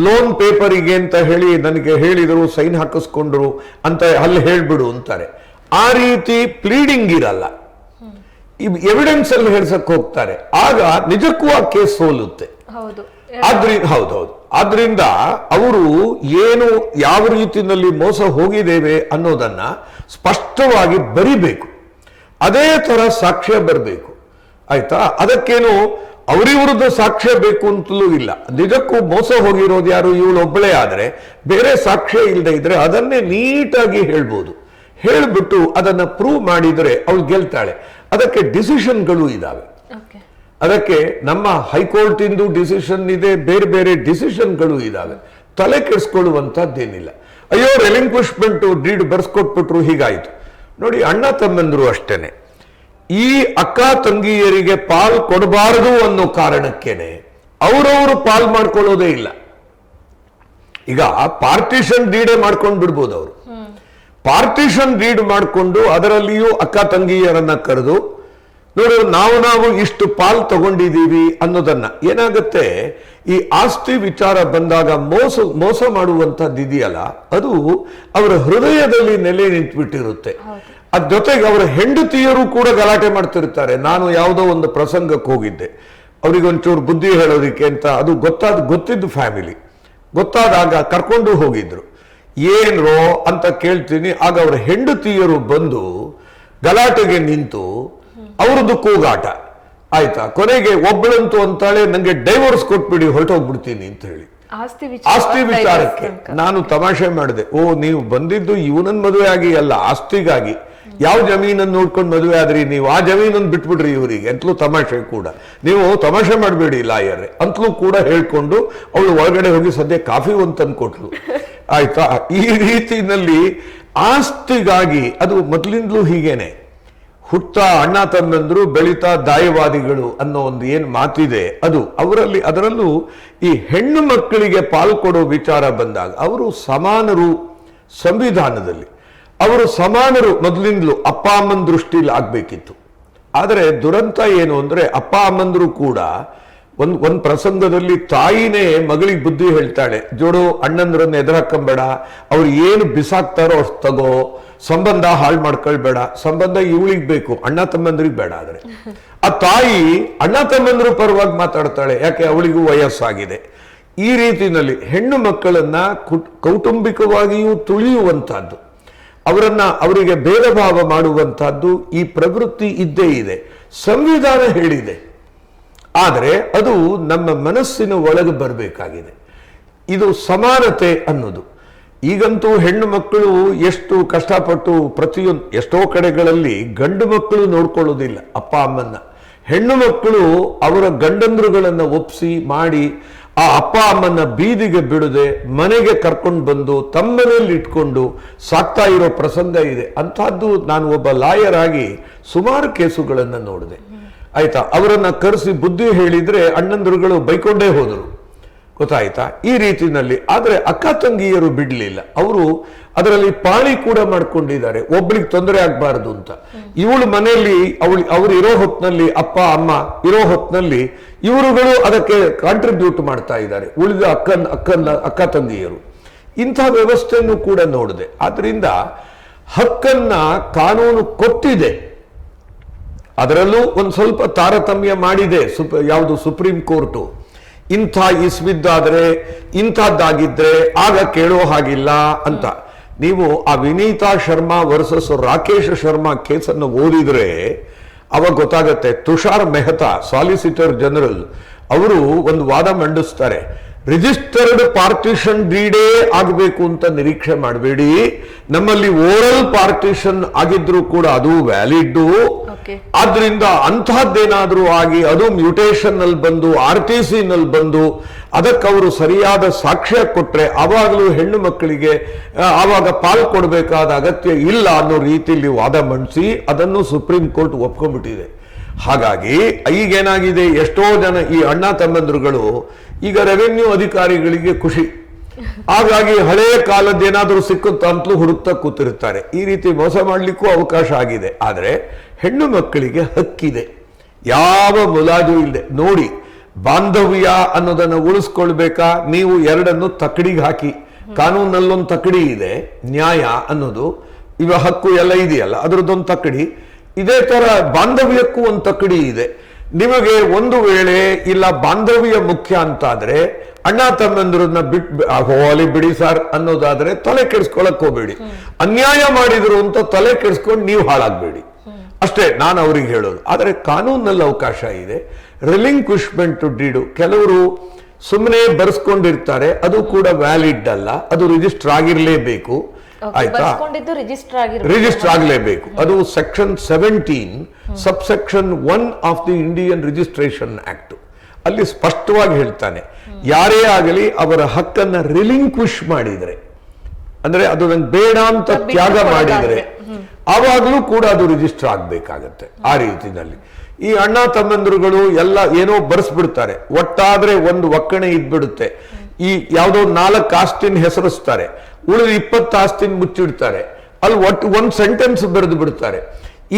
ಲೋನ್ ಪೇಪರಿಗೆ ಅಂತ ಹೇಳಿ ನನಗೆ ಹೇಳಿದರು ಸೈನ್ ಹಾಕಿಸ್ಕೊಂಡ್ರು ಅಂತ ಅಲ್ಲಿ ಹೇಳ್ಬಿಡು ಅಂತಾರೆ. ಆ ರೀತಿ ಪ್ಲೀಡಿಂಗ್ ಇರಲ್ಲ. ಎವಿಡೆನ್ಸ್ ಅಲ್ಲಿ ಹೇಳ್ಸಕ್ ಹೋಗ್ತಾರೆ. ಆಗ ನಿಜಕ್ಕೂ ಆ ಕೇಸ್ ಸೋಲುತ್ತೆ. ಹೌದು. ಆದ್ರಿಂದ ಹೌದೌದು ಆದ್ರಿಂದ ಅವರು ಏನು ಯಾವ ರೀತಿಯಲ್ಲಿ ಮೋಸ ಹೋಗಿದ್ದೇವೆ ಅನ್ನೋದನ್ನ ಸ್ಪಷ್ಟವಾಗಿ ಬರಿಬೇಕು. ಅದೇ ತರ ಸಾಕ್ಷ್ಯ ಬರಬೇಕು. ಆಯ್ತಾ? ಅದಕ್ಕೇನು ಅವರಿವ್ರದ್ದು ಸಾಕ್ಷ್ಯ ಬೇಕು ಅಂತಲೂ ಇಲ್ಲ. ನಿಜಕ್ಕೂ ಮೋಸ ಹೋಗಿರೋದು ಯಾರು? ಇವಳೊಬ್ಬಳೇ ಆದ್ರೆ ಬೇರೆ ಸಾಕ್ಷ್ಯ ಇಲ್ಲದೆ ಇದ್ರೆ ಅದನ್ನೇ ನೀಟಾಗಿ ಹೇಳ್ಬೋದು. ಹೇಳ್ಬಿಟ್ಟು ಅದನ್ನ ಪ್ರೂವ್ ಮಾಡಿದ್ರೆ ಅವಳು ಗೆಲ್ತಾಳೆ. ಅದಕ್ಕೆ ಡಿಸಿಷನ್ಗಳು ಓಕೆ ಅದಕ್ಕೆ ನಮ್ಮ ಹೈಕೋರ್ಟ್ ಇಂದು ಡಿಸಿಷನ್ ಇದೆ ಬೇರೆ ಬೇರೆ ಡಿಸಿಷನ್ಗಳು ಇದಾವೆ. ತಲೆ ಕೆಡಿಸ್ಕೊಳ್ಳುವಂಥದ್ದೇನಿಲ್ಲ ಅಯ್ಯೋ ರೆಲಿಂಕ್ವಿಶ್ಮೆಂಟು ಡೀಡ್ ಬರ್ಸ್ಕೊಟ್ಬಿಟ್ರು ಹೀಗಾಯ್ತು. ನೋಡಿ ಅಣ್ಣ ತಮ್ಮಂದ್ರು ಅಷ್ಟೇನೆ. ಈ ಅಕ್ಕ ತಂಗಿಯರಿಗೆ ಪಾಲ್ ಕೊಡಬಾರದು ಅನ್ನೋ ಕಾರಣಕ್ಕೇನೆ ಅವರವರು ಪಾಲ್ ಮಾಡ್ಕೊಳ್ಳೋದೇ ಇಲ್ಲ. ಈಗ ಪಾರ್ಟಿಷನ್ ಡೀಡೇ ಮಾಡ್ಕೊಂಡು ಬಿಡ್ಬೋದು ಅವರು. ಪಾರ್ಟಿಷನ್ ಡೀಡ್ ಮಾಡಿಕೊಂಡು ಅದರಲ್ಲಿಯೂ ಅಕ್ಕ ತಂಗಿಯರನ್ನ ಕರೆದು ನೋಡು ನಾವು ನಾವು ಇಷ್ಟು ಪಾಲ್ ತಗೊಂಡಿದ್ದೀವಿ ಅನ್ನೋದನ್ನ ಏನಾಗುತ್ತೆ? ಈ ಆಸ್ತಿ ವಿಚಾರ ಬಂದಾಗ ಮೋಸ ಮೋಸ ಮಾಡುವಂತದ್ದು ಇದೆಯಲ್ಲ ಅದು ಅವರ ಹೃದಯದಲ್ಲಿ ನೆಲೆ ನಿಂತ್ಬಿಟ್ಟಿರುತ್ತೆ. ಅದ್ ಜೊತೆಗೆ ಅವರ ಹೆಂಡತಿಯರು ಕೂಡ ಗಲಾಟೆ ಮಾಡ್ತಿರ್ತಾರೆ. ನಾನು ಯಾವುದೋ ಒಂದು ಪ್ರಸಂಗಕ್ಕೆ ಹೋಗಿದ್ದೆ. ಅವರಿಗೊಂಚೂರು ಬುದ್ಧಿ ಹೇಳೋದಿಕ್ಕೆ ಅಂತ ಅದು ಗೊತ್ತಾದ ಗೊತ್ತಿದ್ದು ಫ್ಯಾಮಿಲಿ. ಗೊತ್ತಾದಾಗ ಕರ್ಕೊಂಡು ಹೋಗಿದ್ರು. ಏನ್ರೋ ಅಂತ ಕೇಳ್ತೀನಿ. ಆಗ ಅವರ ಹೆಂಡತಿಯರು ಬಂದು ಗಲಾಟೆಗೆ ನಿಂತು ಅವ್ರದ್ದು ಕೂಗಾಟ. ಆಯ್ತಾ? ಕೊನೆಗೆ ಒಬ್ಬಳಂತೂ ಅಂತಾಳೆ ನಂಗೆ ಡೈವರ್ಸ್ ಕೊಟ್ಬಿಡಿ ಹೊರಟೋಗ್ಬಿಡ್ತೀನಿ ಅಂತ ಹೇಳಿ. ಆಸ್ತಿ ವಿಚಾರಕ್ಕೆ ನಾನು ತಮಾಷೆ ಮಾಡಿದೆ. ಓ ನೀವು ಬಂದಿದ್ದು ಇವನನ್ ಮದುವೆ ಆಗಿ ಅಲ್ಲ ಆಸ್ತಿಗಾಗಿ. ಯಾವ ಜಮೀನನ್ನು ನೋಡ್ಕೊಂಡು ಮದುವೆ ಆದ್ರಿ ನೀವು? ಆ ಜಮೀನನ್ನು ಬಿಟ್ಬಿಡ್ರಿ ಇವರಿಗೆ. ಅಂತಲೂ ತಮಾಷೆ ಕೂಡ. ನೀವು ತಮಾಷೆ ಮಾಡಬೇಡಿ ಲಾಯರ್. ಅಂತಲೂ ಕೂಡ ಹೇಳ್ಕೊಂಡು ಅವಳು ಒಳಗಡೆ ಹೋಗಿ ಸದ್ಯ ಕಾಫಿ ಒಂದು ತಂದು ಕೊಟ್ಲು. ಆಯ್ತಾ? ಈ ರೀತಿಯಲ್ಲಿ ಆಸ್ತಿಗಾಗಿ ಅದು ಮೊದಲಿಂದಲೂ ಹೀಗೇನೆ. ಹುಟ್ಟ ಅಣ್ಣ ತಮ್ಮಂದರು ಬೆಳೀತಾ ದಾಯವಾದಿಗಳು ಅನ್ನೋ ಒಂದು ಏನು ಮಾತಿದೆ ಅದು. ಅವರಲ್ಲಿ ಅದರಲ್ಲೂ ಈ ಹೆಣ್ಣು ಮಕ್ಕಳಿಗೆ ಪಾಲ್ಕೊಡೋ ವಿಚಾರ ಬಂದಾಗ ಅವರು ಸಮಾನರು ಸಂವಿಧಾನದಲ್ಲಿ. ಅವರು ಸಮಾನರು ಮೊದಲಿಂದಲೂ ಅಪ್ಪ ಅಮ್ಮನ ದೃಷ್ಟಿಯಲ್ಲಿ ಆಗಬೇಕಿತ್ತು. ಆದರೆ ದುರಂತ ಏನು ಅಂದರೆ ಅಪ್ಪ ಅಮ್ಮಂದರು ಕೂಡ ಒಂದು ಒಂದು ಪ್ರಸಂಗದಲ್ಲಿ ತಾಯಿನೇ ಮಗಳಿಗೆ ಬುದ್ಧಿ ಹೇಳ್ತಾಳೆ, ಜೋಡು ಅಣ್ಣಂದ್ರನ್ನ ಎದುರಾಕಂಬೇಡ ಅವ್ರು ಏನು ಬಿಸಾಕ್ತಾರೋ ಅಷ್ಟು ತಗೋ ಸಂಬಂಧ ಹಾಳು ಮಾಡ್ಕೊಳ್ಬೇಡ ಸಂಬಂಧ ಇವಳಿಗೆ ಬೇಕು, ಅಣ್ಣ ತಮ್ಮಂದ್ರಿಗೆ ಬೇಡ ಆದರೆ. ಆ ತಾಯಿ ಅಣ್ಣ ತಮ್ಮಂದ್ರ ಪರವಾಗಿ ಮಾತಾಡ್ತಾಳೆ, ಯಾಕೆ ಅವಳಿಗೂ ವಯಸ್ಸಾಗಿದೆ. ಈ ರೀತಿಯಲ್ಲಿ ಹೆಣ್ಣು ಮಕ್ಕಳನ್ನ ಕುಟ್- ಕೌಟುಂಬಿಕವಾಗಿಯೂ ತುಳಿಯುವಂಥದ್ದು, ಅವರನ್ನು ಅವರಿಗೆ ಭೇದ ಭಾವ ಮಾಡುವಂಥದ್ದು ಈ ಪ್ರವೃತ್ತಿ ಇದ್ದೇ ಇದೆ. ಸಂವಿಧಾನ ಹೇಳಿದೆ. ಆದರೆ ಅದು ನಮ್ಮ ಮನಸ್ಸಿನ ಒಳಗೆ ಬರಬೇಕಾಗಿದೆ. ಇದು ಸಮಾನತೆ ಅನ್ನೋದು. ಈಗಂತೂ ಹೆಣ್ಣು ಮಕ್ಕಳು ಎಷ್ಟು ಕಷ್ಟಪಟ್ಟು ಪ್ರತಿಯೊಂದು ಎಷ್ಟೋ ಕಡೆಗಳಲ್ಲಿ ಗಂಡು ಮಕ್ಕಳು ನೋಡ್ಕೊಳ್ಳೋದಿಲ್ಲ, ಅಪ್ಪ ಅಮ್ಮನ್ನ. ಹೆಣ್ಣು ಮಕ್ಕಳು ಅವರ ಗಂಡಂದ್ರುಗಳನ್ನು ಒಪ್ಪಿಸಿ ಮಾಡಿ ಆ ಅಪ್ಪ ಅಮ್ಮನ ಬೀದಿಗೆ ಬಿಡದೆ ಮನೆಗೆ ಕರ್ಕೊಂಡು ಬಂದು ತಮ್ಮನೇಲಿ ಇಟ್ಕೊಂಡು ಸಾಕ್ತಾ ಇರೋ ಪ್ರಸಂಗ ಇದೆ. ಅಂತಹದ್ದು ನಾನು ಒಬ್ಬ ಲಾಯರ್ ಆಗಿ ಸುಮಾರು ಕೇಸುಗಳನ್ನು ನೋಡಿದೆ. ಆಯ್ತಾ? ಅವರನ್ನ ಕರೆಸಿ ಬುದ್ಧಿ ಹೇಳಿದ್ರೆ ಅಣ್ಣಂದ್ರುಗಳು ಬೈಕೊಂಡೇ ಹೋದರು. ಗೊತ್ತಾಯ್ತಾ? ಈ ರೀತಿನಲ್ಲಿ ಆದ್ರೆ ಅಕ್ಕ ತಂಗಿಯರು ಬಿಡ್ಲಿಲ್ಲ. ಅವರು ಅದರಲ್ಲಿ ಪಾಳಿ ಕೂಡ ಮಾಡ್ಕೊಂಡಿದ್ದಾರೆ. ಒಬ್ಳಿಗೆ ತೊಂದರೆ ಆಗ್ಬಾರ್ದು ಅಂತ. ಇವಳು ಮನೆಯಲ್ಲಿ, ಅವಳು, ಅವ್ರು ಇರೋ ಹೊತ್ತಿನಲ್ಲಿ ಅಪ್ಪ, ಅಮ್ಮ ಇರೋ ಹೊತ್ತಿನಲ್ಲಿ ಇವರುಗಳು ಅದಕ್ಕೆ ಕಾಂಟ್ರಿಬ್ಯೂಟ್ ಮಾಡ್ತಾ ಇದ್ದಾರೆ. ಉಳಿದ ಅಕ್ಕನ್, ಅಕ್ಕನ, ಅಕ್ಕ ತಂಗಿಯರು. ಇಂಥ ವ್ಯವಸ್ಥೆಯನ್ನು ಕೂಡ ನೋಡಿದೆ. ಆದ್ರಿಂದ ಹಕ್ಕನ್ನ ಕಾನೂನು ಕೊಟ್ಟಿದೆ. ಅದರಲ್ಲೂ ಒಂದು ಸ್ವಲ್ಪ ತಾರತಮ್ಯ ಮಾಡಿದೆ. ಸುಪ್, ಯಾವುದು ಸುಪ್ರೀಂ ಕೋರ್ಟು. ಇಂಥ ಇಸ್ಬಿದ್ದಾದರೆ ಇಂಥದ್ದಾಗಿದ್ರೆ ಆಗ ಕೇಳೋ ಹಾಗಿಲ್ಲ ಅಂತ. ನೀವು ಆ ವಿನೀತಾ ಶರ್ಮಾ ವರ್ಸಸ್ ರಾಕೇಶ್ ಶರ್ಮಾ ಕೇಸನ್ನು ಓದಿದ್ರೆ ಅವಾಗ ಗೊತ್ತಾಗತ್ತೆ. ತುಷಾರ್ ಮೆಹ್ತಾ ಸಾಲಿಸಿಟರ್ ಜನರಲ್ ಅವರು ಒಂದು ವಾದ ಮಂಡಿಸ್ತಾರೆ. ರಿಜಿಸ್ಟರ್ಡ್ ಪಾರ್ಟಿಷನ್ ಡೀಡೇ ಆಗಬೇಕು ಅಂತ ನಿರೀಕ್ಷೆ ಮಾಡಬೇಡಿ. ನಮ್ಮಲ್ಲಿ ಓರಲ್ ಪಾರ್ಟಿಷನ್ ಆಗಿದ್ರು ಕೂಡ ಅದು ವ್ಯಾಲಿಡ್ ಓಕೆ ಆದ್ರಿಂದ ಅಂತಹದ್ದೇನಾದ್ರೂ ಆಗಿ ಅದು ಮ್ಯೂಟೇಶನ್ನಲ್ಲಿ ಬಂದು ಆರ್ ಟಿ ಸಿ ನಲ್ಲಿ ಬಂದು ಅದಕ್ಕೆ ಅವರು ಸರಿಯಾದ ಸಾಕ್ಷ್ಯ ಕೊಟ್ಟರೆ ಆವಾಗಲೂ ಹೆಣ್ಣು ಮಕ್ಕಳಿಗೆ ಆವಾಗ ಪಾಲ್ ಕೊಡಬೇಕಾದ ಅಗತ್ಯ ಇಲ್ಲ ಅನ್ನೋ ರೀತಿಯಲ್ಲಿ ವಾದ ಮಂಡಿಸಿ ಅದನ್ನು ಸುಪ್ರೀಂ ಕೋರ್ಟ್ ಒಪ್ಕೊಂಡ್ಬಿಟ್ಟಿದೆ. ಹಾಗಾಗಿ ಈಗೇನಾಗಿದೆ? ಎಷ್ಟೋ ಜನ ಈ ಅಣ್ಣ ತಮ್ಮಂದ್ರುಗಳು ಈಗ ರೆವೆನ್ಯೂ ಅಧಿಕಾರಿಗಳಿಗೆ ಖುಷಿ. ಹಾಗಾಗಿ ಹಳೆಯ ಕಾಲದ ಏನಾದರೂ ಅಂತಲೂ ಹುಡುಕ್ತಾ ಕೂತಿರ್ತಾರೆ ಈ ರೀತಿ ಮೋಸ ಮಾಡಲಿಕ್ಕೂ ಅವಕಾಶ ಆಗಿದೆ. ಆದರೆ ಹೆಣ್ಣು ಮಕ್ಕಳಿಗೆ ಹಕ್ಕಿದೆ. ಯಾವ ಮುಲಾಜು ಇಲ್ಲದೆ. ನೋಡಿ, ಬಾಂಧವ್ಯ ಅನ್ನೋದನ್ನು ಉಳಿಸ್ಕೊಳ್ಬೇಕಾ? ನೀವು ಎರಡನ್ನು ತಕ್ಕಡಿಗೆ ಹಾಕಿ. ಕಾನೂನಲ್ಲೊಂದು ತಕ್ಕಡಿ ಇದೆ. ನ್ಯಾಯ ಅನ್ನೋದು. ಇವ ಹಕ್ಕು ಎಲ್ಲ ಇದೆಯಲ್ಲ, ಅದರದ್ದೊಂದು ತಕ್ಕಡಿ. ಇದೇ ತರ ಬಾಂಧವ್ಯಕ್ಕೂ ಒಂದು ತಕ್ಕಡಿ ಇದೆ. ನಿಮಗೆ ಒಂದು ವೇಳೆ ಇಲ್ಲ ಬಾಂಧವ್ಯ ಮುಖ್ಯ ಅಂತಾದ್ರೆ ಅಣ್ಣ ತಮ್ಮಂದ್ರನ್ನ ಬಿಟ್ ಹೋಲಿ ಬಿಡಿ ಸರ್ ಅನ್ನೋದಾದ್ರೆ ತಲೆ ಕೆಡಿಸ್ಕೊಳಕ್ ಹೋಗ್ಬೇಡಿ. ಅನ್ಯಾಯ ಮಾಡಿದ್ರು ಅಂತ ತಲೆ ಕೆಡಿಸ್ಕೊಂಡು ನೀವು ಹಾಳಾಗ್ಬೇಡಿ. ಅಷ್ಟೇ ನಾನು ಅವ್ರಿಗೆ ಹೇಳೋದು. ಆದರೆ ಕಾನೂನಲ್ಲಿ ಅವಕಾಶ ಇದೆ. ರಿಲಿಂಕ್ವಿಶ್ಮೆಂಟ್ ಡೀಡು ಕೆಲವರು ಸುಮ್ಮನೆ ಬರ್ಸ್ಕೊಂಡಿರ್ತಾರೆ. ಅದು ಕೂಡ ವ್ಯಾಲಿಡ್ ಅಲ್ಲ. ಅದು ರಿಜಿಸ್ಟರ್ ಆಗಿರ್ಲೇಬೇಕು. ಆಯ್ತಾ? ರಿಜಿಸ್ಟರ್ ಆಗಲೇಬೇಕು. ಅದು section seventeen sub section one of the Indian registration act ಅಲ್ಲಿ ಸ್ಪಷ್ಟವಾಗಿ ಹೇಳ್ತಾನೆ ಯಾರೇ ಆಗಲಿ ಅವರ ಹಕ್ಕನ್ನ ರಿಲಿಂಕ್ವಿಶ್ ಮಾಡಿದ್ರೆ ಅಂದ್ರೆ ಅದು ನಂಗೆ ಬೇಡ ಅಂತ ತ್ಯಾಗ ಮಾಡಿದ್ರೆ. ಆವಾಗಲೂ ಕೂಡ ಅದು ರಿಜಿಸ್ಟರ್ ಆಗಬೇಕಾಗತ್ತೆ ಆ ರೀತಿಯಲ್ಲಿ ಈ ಅಣ್ಣ ತಮ್ಮಂದರುಗಳು ಎಲ್ಲ ಏನೋ ಬರ್ಸ್ಬಿಡ್ತಾರೆ ಒಟ್ಟಾದ್ರೆ ಒಂದು ಒಕ್ಕಣೆ ಇದ್ಬಿಡುತ್ತೆ. ಈ ಯಾವುದೋ ನಾಲ್ಕು ಕಾಸ್ಟಿನ ಹೆಸರಿಸ್ತಾರೆ ಉಳಿದ ಇಪ್ಪತ್ತು ಆಸ್ತಿನ ಮುಚ್ಚಿಡ್ತಾರೆ. ಅಲ್ಲಿ ಒಟ್ಟು ಒಂದು ಸೆಂಟೆನ್ಸ್ ಬರೆದು ಬಿಡ್ತಾರೆ.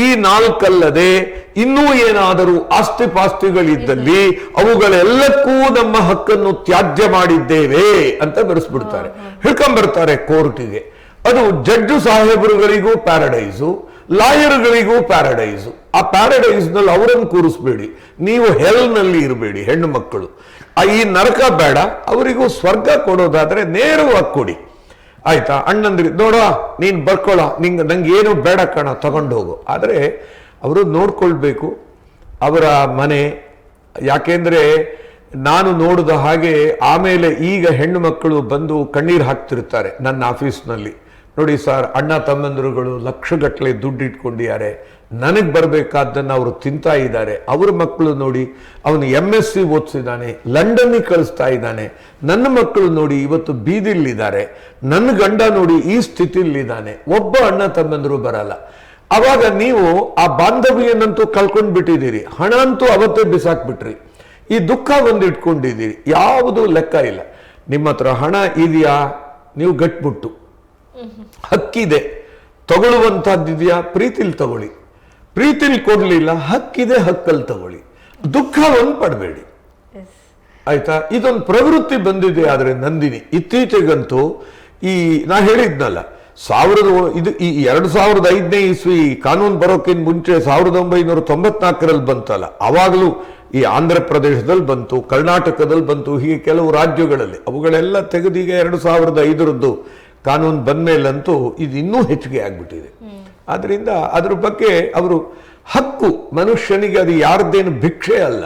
ಈ ನಾಲ್ಕಲ್ಲದೆ ಇನ್ನೂ ಏನಾದರೂ ಆಸ್ತಿ ಪಾಸ್ತಿಗಳಿದ್ದಲ್ಲಿ ಅವುಗಳೆಲ್ಲಕ್ಕೂ ನಮ್ಮ ಹಕ್ಕನ್ನು ತ್ಯಾಜ್ಯ ಮಾಡಿದ್ದೇವೆ ಅಂತ ಬರೆಸ್ಬಿಡ್ತಾರೆ. ಹಿಡ್ಕೊಂಡ್ಬರ್ತಾರೆ ಕೋರ್ಟಿಗೆ. ಅದು ಜಡ್ಜು ಸಾಹೇಬರುಗಳಿಗೂ ಪ್ಯಾರಡೈಸು ಲಾಯರ್ಗಳಿಗೂ ಪ್ಯಾರಡೈಸು. ಆ ಪ್ಯಾರಡೈಸ್ನಲ್ಲಿ ಅವರನ್ನು ಕೂರಿಸ್ಬೇಡಿ. ನೀವು ಹೆಲ್ನಲ್ಲಿ ಇರಬೇಡಿ ಹೆಣ್ಣು ಮಕ್ಕಳು. ಆ ಈ ನರಕ ಬೇಡ ಅವರಿಗೂ ಸ್ವರ್ಗ ಕೊಡೋದಾದ್ರೆ ನೇರವಾಗಿ ಕೊಡಿ. ಆಯ್ತಾ? ಅಣ್ಣಂದ್ರಿ ನೋಡ ನೀನ್ ಬರ್ಕೊಳ್ಳೋ ನಿಂಗೆ, ನಂಗೆ ಏನು ಬೇಡ ಕಣ ತಗೊಂಡು ಹೋಗು ಆದ್ರೆ ಅವರು ನೋಡ್ಕೊಳ್ಬೇಕು. ಅವರ ಮನೆ, ಯಾಕೆಂದ್ರೆ ನಾನು ನೋಡಿದ ಹಾಗೆ ಆಮೇಲೆ ಈಗ ಹೆಣ್ಣು ಮಕ್ಕಳು ಬಂದು ಕಣ್ಣೀರು ಹಾಕ್ತಿರ್ತಾರೆ ನನ್ನ ಆಫೀಸ್ನಲ್ಲಿ. ನೋಡಿ ಸರ್, ಅಣ್ಣ ತಮ್ಮಂದಿರುಗಳು ಲಕ್ಷಗಟ್ಟಲೆ ದುಡ್ಡು ಇಟ್ಕೊಂಡಿದ್ದಾರೆ. ನನಗೆ ಬರಬೇಕಾದ್ದನ್ನು ಅವರು ತಿಂತಾ ಇದ್ದಾರೆ. ಅವ್ರ ಮಕ್ಕಳು ನೋಡಿ ಅವನು ಎಂ ಎಸ್ ಸಿ ಓದಿಸಿದ್ದಾನೆ ಲಂಡನ್ನಿಗೆ ಕಳಿಸ್ತಾ ಇದ್ದಾನೆ. ನನ್ನ ಮಕ್ಕಳು ನೋಡಿ ಇವತ್ತು ಬೀದಿಲಿದ್ದಾರೆ. ನನ್ನ ಗಂಡ ನೋಡಿ ಈ ಸ್ಥಿತಿಲಿದ್ದಾನೆ. ಒಬ್ಬ ಅಣ್ಣ ತಮ್ಮಂದರು ಬರಲ್ಲ. ಅವಾಗ ನೀವು ಆ ಬಾಂಧವ್ಯನಂತೂ ಕಳ್ಕೊಂಡು ಬಿಟ್ಟಿದ್ದೀರಿ. ಹಣ ಅಂತೂ ಅವತ್ತೇ ಬಿಸಾಕ್ಬಿಟ್ರಿ. ಈ ದುಃಖ ಒಂದು ಇಟ್ಕೊಂಡಿದ್ದೀರಿ ಯಾವುದು ಲೆಕ್ಕ ಇಲ್ಲ. ನಿಮ್ಮ ಹತ್ರ ಹಣ ಇದೆಯಾ? ನೀವು ಗಟ್ಬಿಟ್ಟು. ಹಕ್ಕಿದೆ. ತಗೊಳ್ಳುವಂತಹದ್ದಿದೆಯಾ? ಪ್ರೀತಿಲಿ ತಗೊಳ್ಳಿ. ಪ್ರೀತಿಲಿ ಕೊಡ್ಲಿಲ್ಲ ಹಕ್ಕಿದೆ ಹಕ್ಕಲ್ಲಿ ತಗೊಳ್ಳಿ. ದುಃಖ ಒಂದು ಪಡಬೇಡಿ ಆಯ್ತಾ? ಇದೊಂದು ಪ್ರವೃತ್ತಿ ಬಂದಿದೆ ಆದ್ರೆ ನಂದಿನಿ ಇತ್ತೀಚೆಗಂತೂ ಈ ನಾ ಹೇಳಿದ್ನಲ್ಲ ಸಾವಿರದ ಇದು ಈ ಎರಡು ಸಾವಿರದ ಐದನೇ ಇಸ್ವಿ ಕಾನೂನು ಬರೋಕ್ಕಿಂತ ಮುಂಚೆ ಸಾವಿರದ ಒಂಬೈನೂರ ತೊಂಬತ್ನಾಲ್ಕರಲ್ಲಿ ಬಂತಲ್ಲ ಅವಾಗಲೂ ಈ ಆಂಧ್ರ ಪ್ರದೇಶದಲ್ಲಿ ಬಂತು ಕರ್ನಾಟಕದಲ್ಲಿ ಬಂತು ಹೀಗೆ ಕೆಲವು ರಾಜ್ಯಗಳಲ್ಲಿ. ಅವುಗಳೆಲ್ಲ ತೆಗೆದೀಗ ಎರಡು ಸಾವಿರದ ಐದರದ್ದು ಕಾನೂನು ಬಂದ್ಮೇಲಂತೂ ಇದು ಇನ್ನೂ ಹೆಚ್ಚಿಗೆ ಆಗ್ಬಿಟ್ಟಿದೆ. ಆದ್ರಿಂದ ಅದ್ರ ಬಗ್ಗೆ ಅವರು ಹಕ್ಕು, ಮನುಷ್ಯನಿಗೆ ಅದು ಯಾರ್ದೇನು ಭಿಕ್ಷೆ ಅಲ್ಲ.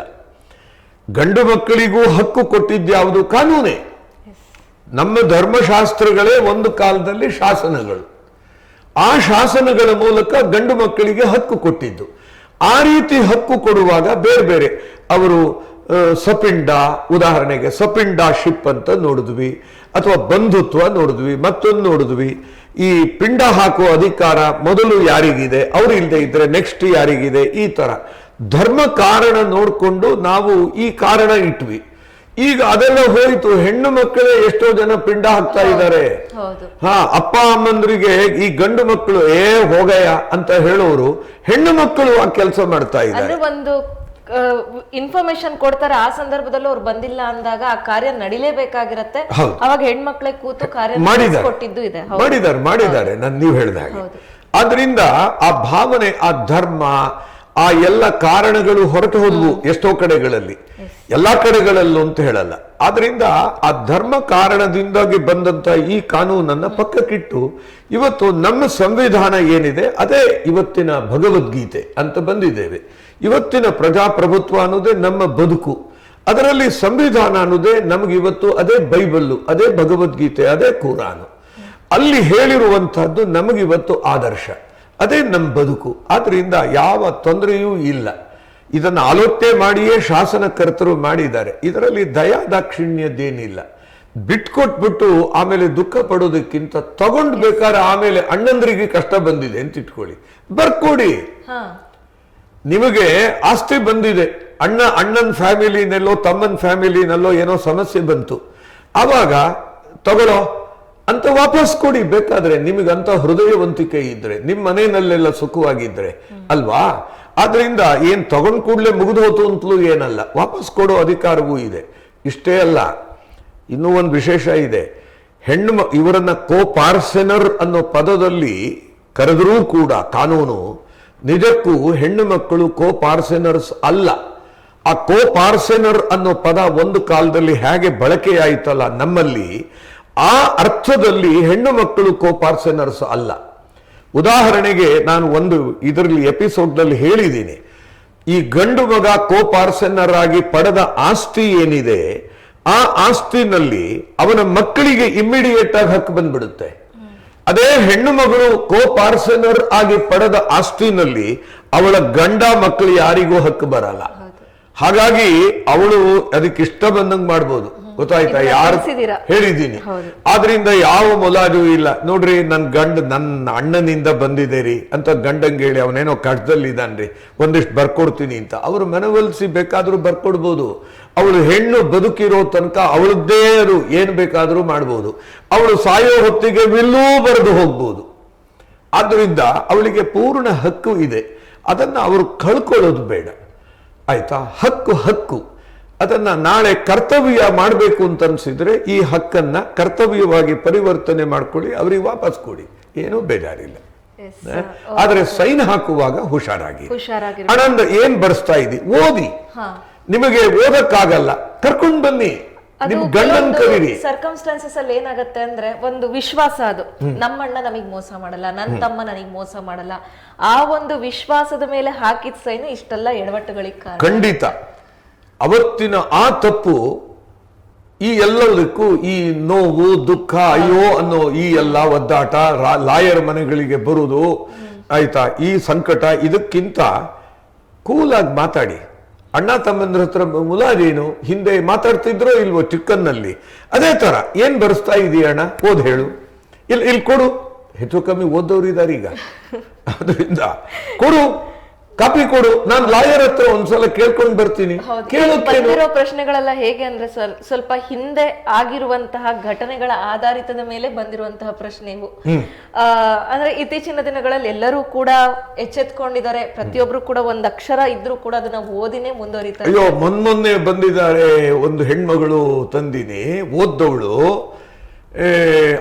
ಗಂಡು ಮಕ್ಕಳಿಗೂ ಹಕ್ಕು ಕೊಟ್ಟಿದ್ಯಾವುದು ಕಾನೂನೇ. ನಮ್ಮ ಧರ್ಮಶಾಸ್ತ್ರಗಳೇ ಒಂದು ಕಾಲದಲ್ಲಿ ಶಾಸನಗಳು. ಆ ಶಾಸನಗಳ ಮೂಲಕ ಗಂಡು ಮಕ್ಕಳಿಗೆ ಹಕ್ಕು ಕೊಟ್ಟಿದ್ದು. ಆ ರೀತಿ ಹಕ್ಕು ಕೊಡುವಾಗ ಬೇರೆ ಬೇರೆ ಅವರು ಸಪಿಂಡ, ಉದಾಹರಣೆಗೆ ಸಪಿಂಡ ಶಿಪ್ ಅಂತ ನೋಡಿದ್ವಿ, ಅಥವಾ ಬಂಧುತ್ವ ನೋಡಿದ್ವಿ, ಮತ್ತೊಂದು ನೋಡಿದ್ವಿ. ಈ ಪಿಂಡ ಹಾಕುವ ಅಧಿಕಾರ ಮೊದಲು ಯಾರಿಗಿದೆ? ಅವ್ರು ಇಲ್ಲದೆ ಇದ್ರೆ ನೆಕ್ಸ್ಟ್ ಯಾರಿಗಿದೆ? ಈ ತರ. ಧರ್ಮ ಕಾರಣ ನೋಡಿಕೊಂಡು ನಾವು ಈ ಕಾರಣ ಇಟ್ವಿ. ಈಗ ಅದೆಲ್ಲ ಹೋಯಿತು. ಹೆಣ್ಣು ಮಕ್ಕಳೇ ಎಷ್ಟೋ ಜನ ಪಿಂಡ ಹಾಕ್ತಾ ಇದ್ದಾರೆ. ಹಾ ಅಪ್ಪ ಅಮ್ಮಂದ್ರಿಗೆ ಈ ಗಂಡು ಮಕ್ಕಳು ಏ ಹೋಗಯ್ಯ ಅಂತ ಹೇಳೋರು ಹೆಣ್ಣು ಮಕ್ಕಳು ಆ ಕೆಲಸ ಮಾಡ್ತಾ ಇದ್ದಾರೆ. ಒಂದು ಇನ್ಫಾರ್ಮೇಶನ್ ಕೊಡ್ತಾರೆ ಆ ಸಂದರ್ಭದಲ್ಲಿ ಅವ್ರು ಬಂದಿಲ್ಲ ಅಂದಾಗ ಆ ಕಾರ್ಯ ನಡಿಲೇಬೇಕಾಗಿರತ್ತೆ. ಅವಾಗ ಹೆಣ್ಮಕ್ಳೆ ಕೂತು ಕಾರ್ಯ ಕೊಟ್ಟಿದ್ದು ಇದೆ. ಮಾಡಿದ್ದಾರೆ ಮಾಡಿದ್ದಾರೆ. ನಾನು ನೀವು ಹೇಳಿದ ಹಾಗೆ. ಅದರಿಂದ ಆ ಭಾವನೆ ಆ ಧರ್ಮ ಆ ಎಲ್ಲ ಕಾರಣಗಳು ಹೊರಟು ಹೋದ್ವು ಎಷ್ಟೋ ಕಡೆಗಳಲ್ಲಿ. ಎಲ್ಲಾ ಕಡೆಗಳಲ್ಲೂ ಅಂತ ಹೇಳಲ್ಲ. ಆದ್ರಿಂದ ಆ ಧರ್ಮ ಕಾರಣದಿಂದಾಗಿ ಬಂದಂತ ಈ ಕಾನೂನನ್ನ ಪಕ್ಕಕ್ಕಿಟ್ಟು ಇವತ್ತು ನಮ್ಮ ಸಂವಿಧಾನ ಏನಿದೆ ಅದೇ ಇವತ್ತಿನ ಭಗವದ್ಗೀತೆ ಅಂತ ಬಂದಿದ್ದೇವೆ. ಇವತ್ತಿನ ಪ್ರಜಾಪ್ರಭುತ್ವ ಅನ್ನೋದೇ ನಮ್ಮ ಬದುಕು. ಅದರಲ್ಲಿ ಸಂವಿಧಾನ ಅನ್ನೋದೇ ನಮಗೆ ಇವತ್ತು ಅದೇ ಬೈಬಲ್ಲು, ಅದೇ ಭಗವದ್ಗೀತೆ, ಅದೇ ಕುರಾನು ಅಲ್ಲಿ ಹೇಳಿರುವಂತಹದ್ದು ನಮಗಿವತ್ತು ಆದರ್ಶ. ಅದೇ ನಮ್ಮ ಬದುಕು. ಆದ್ರಿಂದ ಯಾವ ತೊಂದರೆಯೂ ಇಲ್ಲ. ಇದನ್ನು ಆಲೋಚನೆ ಮಾಡಿಯೇ ಶಾಸನಕರ್ತರು ಮಾಡಿದ್ದಾರೆ. ಇದರಲ್ಲಿ ದಯಾ ದಾಕ್ಷಿಣ್ಯದ್ದೇನಿಲ್ಲ ಬಿಟ್ಕೊಟ್ಬಿಟ್ಟು ಆಮೇಲೆ ದುಃಖ ಪಡೋದಕ್ಕಿಂತ ತಗೊಂಡ್ ಬೇಕಾದ್ರೆ ಆಮೇಲೆ ಅಣ್ಣಂದ್ರಿಗೆ ಕಷ್ಟ ಬಂದಿದೆ ಅಂತ ಇಟ್ಕೊಳ್ಳಿ. ಬರ್ಕೊಡಿ. ನಿಮಗೆ ಆಸ್ತಿ ಬಂದಿದೆ. ಅಣ್ಣ, ಅಣ್ಣನ ಫ್ಯಾಮಿಲಿನಲ್ಲೋ, ತಮ್ಮನ ಫ್ಯಾಮಿಲಿನಲ್ಲೋ ಏನೋ ಸಮಸ್ಯೆ ಬಂತು. ಆವಾಗ ತಗೊಳ್ಳೋ, ಅಂತ ವಾಪಸ್ ಕೊಡಿ. ಬೇಕಾದ್ರೆ ನಿಮಗಂತ ಹೃದಯವಂತಿಕೆ ಇದ್ರೆ ನಿಮ್ಮ ಮನೆಯಲ್ಲೆಲ್ಲ ಸುಖವಾಗಿದ್ರೆ. ಅಲ್ವಾ? ಆದ್ರಿಂದ ಏನ್ ತಗೊಂಡ್ ಕೂಡಲೇ ಮುಗಿದು ಹೋತು ಅಂತಲೂ ಏನಲ್ಲ. ವಾಪಸ್ ಕೊಡೋ ಅಧಿಕಾರವೂ ಇದೆ. ಇಷ್ಟೇ ಅಲ್ಲ, ಇನ್ನೂ ಒಂದು ವಿಶೇಷ ಇದೆ. ಹೆಣ್ಣು ಇವರನ್ನ ಕೋ ಪಾರ್ಸೆನರ್ ಅನ್ನೋ ಪದದಲ್ಲಿ ಕರೆದರೂ ಕೂಡ, ಕಾನೂನು ನಿಜಕ್ಕೂ ಹೆಣ್ಣು ಮಕ್ಕಳು ಕೋ ಪಾರ್ಸೆನರ್ಸ್ ಅಲ್ಲ. ಆ ಕೋ ಪಾರ್ಸೆನರ್ ಅನ್ನೋ ಪದ ಒಂದು ಕಾಲದಲ್ಲಿ ಹೇಗೆ ಬಳಕೆಯಾಯಿತಲ್ಲ ನಮ್ಮಲ್ಲಿ, ಆ ಅರ್ಥದಲ್ಲಿ ಹೆಣ್ಣು ಮಕ್ಕಳು ಕೋ ಪಾರ್ಸೆನರ್ಸ್ ಅಲ್ಲ. ಉದಾಹರಣೆಗೆ ನಾನು ಒಂದು ಇದರಲ್ಲಿ ಎಪಿಸೋಡ್ನಲ್ಲಿ ಹೇಳಿದ್ದೀನಿ. ಈ ಗಂಡು ಮಗ ಕೋ ಪಾರ್ಸೆನರ್ ಆಗಿ ಪಡೆದ ಆಸ್ತಿ ಏನಿದೆ, ಆ ಆಸ್ತಿನಲ್ಲಿ ಅವನ ಮಕ್ಕಳಿಗೆ ಇಮ್ಮಿಡಿಯೇಟ್ ಆಗಿ ಹಕ್ಕು ಬಂದ್ಬಿಡುತ್ತೆ. ಅದೇ ಹೆಣ್ಣು ಮಗಳು ಕೋ ಪಾರ್ಸೆನರ್ ಆಗಿ ಪಡೆದ ಆಸ್ತಿನಲ್ಲಿ ಅವಳ ಗಂಡ ಮಕ್ಕಳು ಯಾರಿಗೂ ಹಕ್ಕು ಬರಲ್ಲ. ಹಾಗಾಗಿ ಅವಳು ಅದಕ್ಕೆ ಇಷ್ಟ ಬಂದಂಗ್ ಮಾಡ್ಬೋದು. ಗೊತ್ತಾಯ್ತಾ? ಯಾರು ಹೇಳಿದ್ದೀನಿ. ಆದ್ರಿಂದ ಯಾವ ಮುಲಾಜು ಇಲ್ಲ. ನೋಡ್ರಿ ನನ್ ಗಂಡ ನನ್ನ ಅಣ್ಣನಿಂದ ಬಂದಿದೆ ರೀ ಅಂತ ಗಂಡಂಗೆ ಹೇಳಿ ಅವನೇನೋ ಕಷ್ಟದಲ್ಲಿ ಇದ್ದಾನ್ರಿ ಒಂದಿಷ್ಟು ಬರ್ಕೊಡ್ತೀನಿ ಅಂತ. ಅವ್ರು ಮನವೊಲಿಸಿ ಬೇಕಾದ್ರೂ ಬರ್ಕೊಡ್ಬೋದು. ಅವಳು ಹೆಣ್ಣು ಬದುಕಿರೋ ತನಕ ಅವಳದ್ದೇ ಅದು ಏನ್ ಬೇಕಾದರೂ ಮಾಡ್ಬೋದು. ಅವಳು ಸಾಯೋ ಹೊತ್ತಿಗೆ ವಿಲ್ಲೂ ಬರೆದು ಹೋಗ್ಬೋದು. ಆದ್ದರಿಂದ ಅವಳಿಗೆ ಪೂರ್ಣ ಹಕ್ಕು ಇದೆ. ಅದನ್ನ ಅವರು ಕಳ್ಕೊಳ್ಳೋದು ಬೇಡ. ಆಯಿತಾ? ಹಕ್ಕು ಹಕ್ಕು. ಅದನ್ನ ನಾಳೆ ಕರ್ತವ್ಯ ಮಾಡಬೇಕು ಅಂತ ಅನ್ಸಿದ್ರೆ ಈ ಹಕ್ಕನ್ನ ಕರ್ತವ್ಯವಾಗಿ ಪರಿವರ್ತನೆ ಮಾಡ್ಕೊಳ್ಳಿ ಅವರಿಗೆ ವಾಪಸ್ ಕೊಡಿ. ಏನೂ ಬೇಜಾರಿಲ್ಲ. ಆದರೆ ಸೈನ್ ಹಾಕುವಾಗ ಹುಷಾರಾಗಿ. ಹುಷಾರಾಗಿ ಆನಂದ ಏನ್ ಬರ್ಸ್ತಾ ಇದೀವಿ ಓದಿ. ನಿಮಗೆ ಓದಕ್ಕಾಗಲ್ಲ. ಕರ್ಕೊಂಡ್ ಬನ್ನಿ. ನಿಮ್ ಗಂಡನ್ ಕರೀರಿ. ಸರ್ಕಮ್ಸ್ಟಾನ್ಸಸ್ ಅಲ್ಲಿ ಏನಾಗತ್ತೆ ಅಂದ್ರೆ ಒಂದು ವಿಶ್ವಾಸ ಅದು. ನಮ್ಮಣ್ಣ ನಮಗ್ ಮೋಸ ಮಾಡಲ್ಲ ನನ್ನ ತಮ್ಮ ನನಗ್ ಮೋಸ ಮಾಡಲ್ಲ. ಆ ಒಂದು ವಿಶ್ವಾಸದ ಮೇಲೆ ಹಾಕಿದ ಸೈನ್ ಇಷ್ಟೆಲ್ಲ ಎಡವಟ್ಟುಗಳಿಗೆ ಕಾರಣ. ಖಂಡಿತ. ಅವತ್ತಿನ ಆ ತಪ್ಪು ಈ ಎಲ್ಲದಕ್ಕೂ ಈ ನೋವು ದುಃಖ ಅಯ್ಯೋ ಅನ್ನೋ ಈ ಎಲ್ಲ ಒದ್ದಾಟ ಲಾಯರ್ ಮನೆಗಳಿಗೆ ಬರುವುದು ಆಯ್ತಾ? ಈ ಸಂಕಟ ಇದಕ್ಕಿಂತ ಕೂಲಾಗಿ ಮಾತಾಡಿ. ಅಣ್ಣ ತಮ್ಮಂದ್ರ ಹತ್ರ ಮುಲಾಜೇನು ಹಿಂದೆ ಮಾತಾಡ್ತಿದ್ರೋ ಇಲ್ವೋ ಚಿಕ್ಕನ್ನಲ್ಲಿ. ಅದೇ ತರ ಏನ್ ಬರೆಸ್ತಾ ಇದೀಯ ಅಣ್ಣ? ಓದ್ ಹೇಳು. ಇಲ್ಲಿ ಇಲ್ಲಿ ಕೊಡು. ಹೆಚ್ಚು ಕಮ್ಮಿ ಓದೋರು ಇದ್ದಾರೆ ಈಗ ಅದರಿಂದ ಕೊಡು. ಕಾಪಿ ಕೊಡು. ನಾನು ಲಾಯರ್ ಹತ್ರ ಒಂದ್ಸಲ ಕೇಳ್ಕೊಂಡ್ ಬರ್ತೀನಿ. ಬಂದಿರೋ ಪ್ರಶ್ನೆಗಳೆಲ್ಲ ಹೇಗೆ ಅಂದ್ರೆ ಸರ್ ಸ್ವಲ್ಪ ಹಿಂದೆ ಆಗಿರುವಂತಹ ಘಟನೆಗಳ ಆಧಾರಿತದ ಮೇಲೆ ಬಂದಿರುವಂತಹ ಪ್ರಶ್ನೆ ಇವು ಅಂದ್ರೆ ಇತ್ತೀಚಿನ ದಿನಗಳಲ್ಲಿ ಎಲ್ಲರೂ ಕೂಡ ಎಚ್ಚೆತ್ಕೊಂಡಿದ್ದಾರೆ. ಪ್ರತಿಯೊಬ್ರು ಕೂಡ ಒಂದ್ ಅಕ್ಷರ ಇದ್ರೂ ಕೂಡ ಅದನ್ನ ಓದಿನೇ ಮುಂದುವರಿತಾರೆ. ಅಯ್ಯೋ ಮೊನ್ನೆ ಬಂದಿದ್ದಾರೆ ಒಂದು ಹೆಣ್ಮಗಳು ತಂದಿನಿ ಓದ್ದವಳು.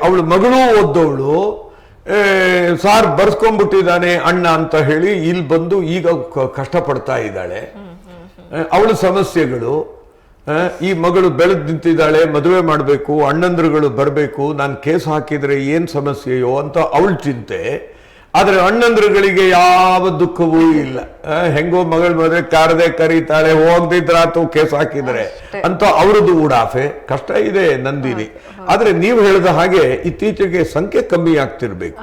ಅವಳು ಮಗಳು ಓದ್ದವಳು. ಸಾರ್ ಬರ್ಸ್ಕೊಂಡ್ಬಿಟ್ಟಿದ್ದಾನೆ ಅಣ್ಣ ಅಂತ ಹೇಳಿ ಇಲ್ಲಿ ಬಂದು ಈಗ ಕಷ್ಟಪಡ್ತಾ ಇದ್ದಾಳೆ. ಅವಳ ಸಮಸ್ಯೆಗಳು. ಈ ಮಗಳು ಬೆಳೆದು ನಿಂತಿದ್ದಾಳೆ, ಮದುವೆ ಮಾಡಬೇಕು, ಅಣ್ಣಂದ್ರುಗಳು ಬರಬೇಕು, ನಾನು ಕೇಸ್ ಹಾಕಿದರೆ ಏನು ಸಮಸ್ಯೆಯೋ ಅಂತ ಅವಳ ಚಿಂತೆ. ಆದ್ರೆ ಅಣ್ಣಂದ್ರುಗಳಿಗೆ ಯಾವ ದುಃಖವೂ ಇಲ್ಲ. ಹೆಂಗೋ ಮಗಳ ಮದುವೆ ಕಾರದೆ ಕರೀತಾಳೆ ಹೋಗ್ದಿದ್ರಾತು ಕೇಸ್ ಹಾಕಿದ್ರೆ. ಅಂತ ಅವ್ರದ್ದು ಉಡಾಫೆ ಕಷ್ಟ ಇದೆ ನಂದಿನಿ. ಆದ್ರೆ ನೀವು ಹೇಳಿದ ಹಾಗೆ ಇತ್ತೀಚೆಗೆ ಸಂಖ್ಯೆ ಕಮ್ಮಿ ಆಗ್ತಿರ್ಬೇಕು.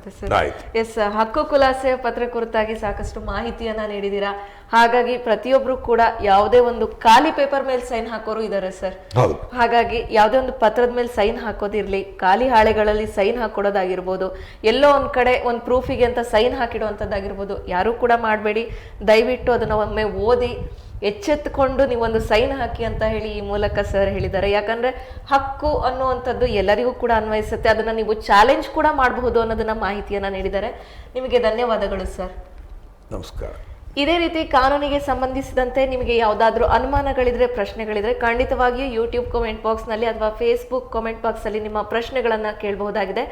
ಹೌದು ಸರ್ ಎಸ್ ಹಕ್ಕು ಖುಲಾಸೆ ಪತ್ರ ಕುರಿತಾಗಿ ಸಾಕಷ್ಟು ಮಾಹಿತಿಯನ್ನ ನೀಡಿದ್ದೀರಾ ಹಾಗಾಗಿ ಪ್ರತಿಯೊಬ್ರು ಕೂಡ ಯಾವುದೇ ಒಂದು ಖಾಲಿ ಪೇಪರ್ ಮೇಲೆ ಸೈನ್ ಹಾಕೋರು ಇದ್ದಾರೆ ಸರ್. ಹಾಗಾಗಿ ಯಾವುದೇ ಒಂದು ಪತ್ರದ ಮೇಲೆ ಸೈನ್ ಹಾಕೋದಿರ್ಲಿ ಖಾಲಿ ಹಾಳೆಗಳಲ್ಲಿ ಸೈನ್ ಹಾಕೊಡೋದಾಗಿರ್ಬೋದು ಎಲ್ಲೋ ಒಂದ್ ಕಡೆ ಒಂದು ಪ್ರೂಫಿಗೆ ಅಂತ ಸೈನ್ ಹಾಕಿಡುವಂಥದ್ದಾಗಿರ್ಬೋದು ಯಾರು ಕೂಡ ಮಾಡಬೇಡಿ. ದಯವಿಟ್ಟು ಅದನ್ನ ಒಮ್ಮೆ ಓದಿ ಎಚ್ಚೆತ್ತುಕೊಂಡು ನೀವೊಂದು ಸೈನ್ ಹಾಕಿ ಅಂತ ಹೇಳಿ ಈ ಮೂಲಕ ಸರ್ ಹೇಳಿದ್ದಾರೆ. ಯಾಕಂದ್ರೆ ಹಕ್ಕು ಅನ್ನುವಂಥದ್ದು ಎಲ್ಲರಿಗೂ ಕೂಡ ಅನ್ವಯಿಸುತ್ತೆ. ಅದನ್ನ ನೀವು ಚಾಲೆಂಜ್ ಕೂಡ ಮಾಡಬಹುದು ಅನ್ನೋದನ್ನ ಮಾಹಿತಿಯನ್ನ ನೀಡಿದ್ದಾರೆ. ನಿಮಗೆ ಧನ್ಯವಾದಗಳು ಸರ್. ನಮಸ್ಕಾರ. ಇದೇ ರೀತಿ ಕಾನೂನಿಗೆ ಸಂಬಂಧಿಸಿದಂತೆ ನಿಮಗೆ ಯಾವುದಾದ್ರೂ ಅನುಮಾನಗಳಿದ್ರೆ, ಪ್ರಶ್ನೆಗಳಿದ್ರೆ ಖಂಡಿತವಾಗಿಯೂ ಯೂಟ್ಯೂಬ್ ಕಾಮೆಂಟ್ ಬಾಕ್ಸ್ನಲ್ಲಿ ಅಥವಾ ಫೇಸ್ಬುಕ್ ಕಾಮೆಂಟ್ ಬಾಕ್ಸಲ್ಲಿ ನಿಮ್ಮ ಪ್ರಶ್ನೆಗಳನ್ನು ಕೇಳಬಹುದಾಗಿದೆ.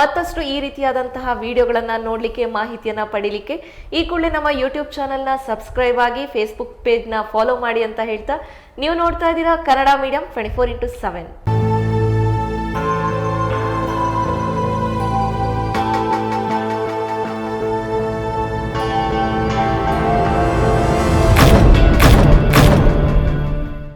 ಮತ್ತಷ್ಟು ಈ ರೀತಿಯಾದಂತಹ ವಿಡಿಯೋಗಳನ್ನು ನೋಡಲಿಕ್ಕೆ, ಮಾಹಿತಿಯನ್ನು ಪಡೀಲಿಕ್ಕೆ ಈ ಕೂಡಲೇ ನಮ್ಮ ಯೂಟ್ಯೂಬ್ ಚಾನಲ್ನ ಸಬ್ಸ್ಕ್ರೈಬ್ ಆಗಿ ಫೇಸ್ಬುಕ್ ಪೇಜ್ನ ಫಾಲೋ ಮಾಡಿ ಅಂತ ಹೇಳ್ತಾ, ನೀವು ನೋಡ್ತಾ ಇದ್ದೀರಾ Kannada medium twenty four into seven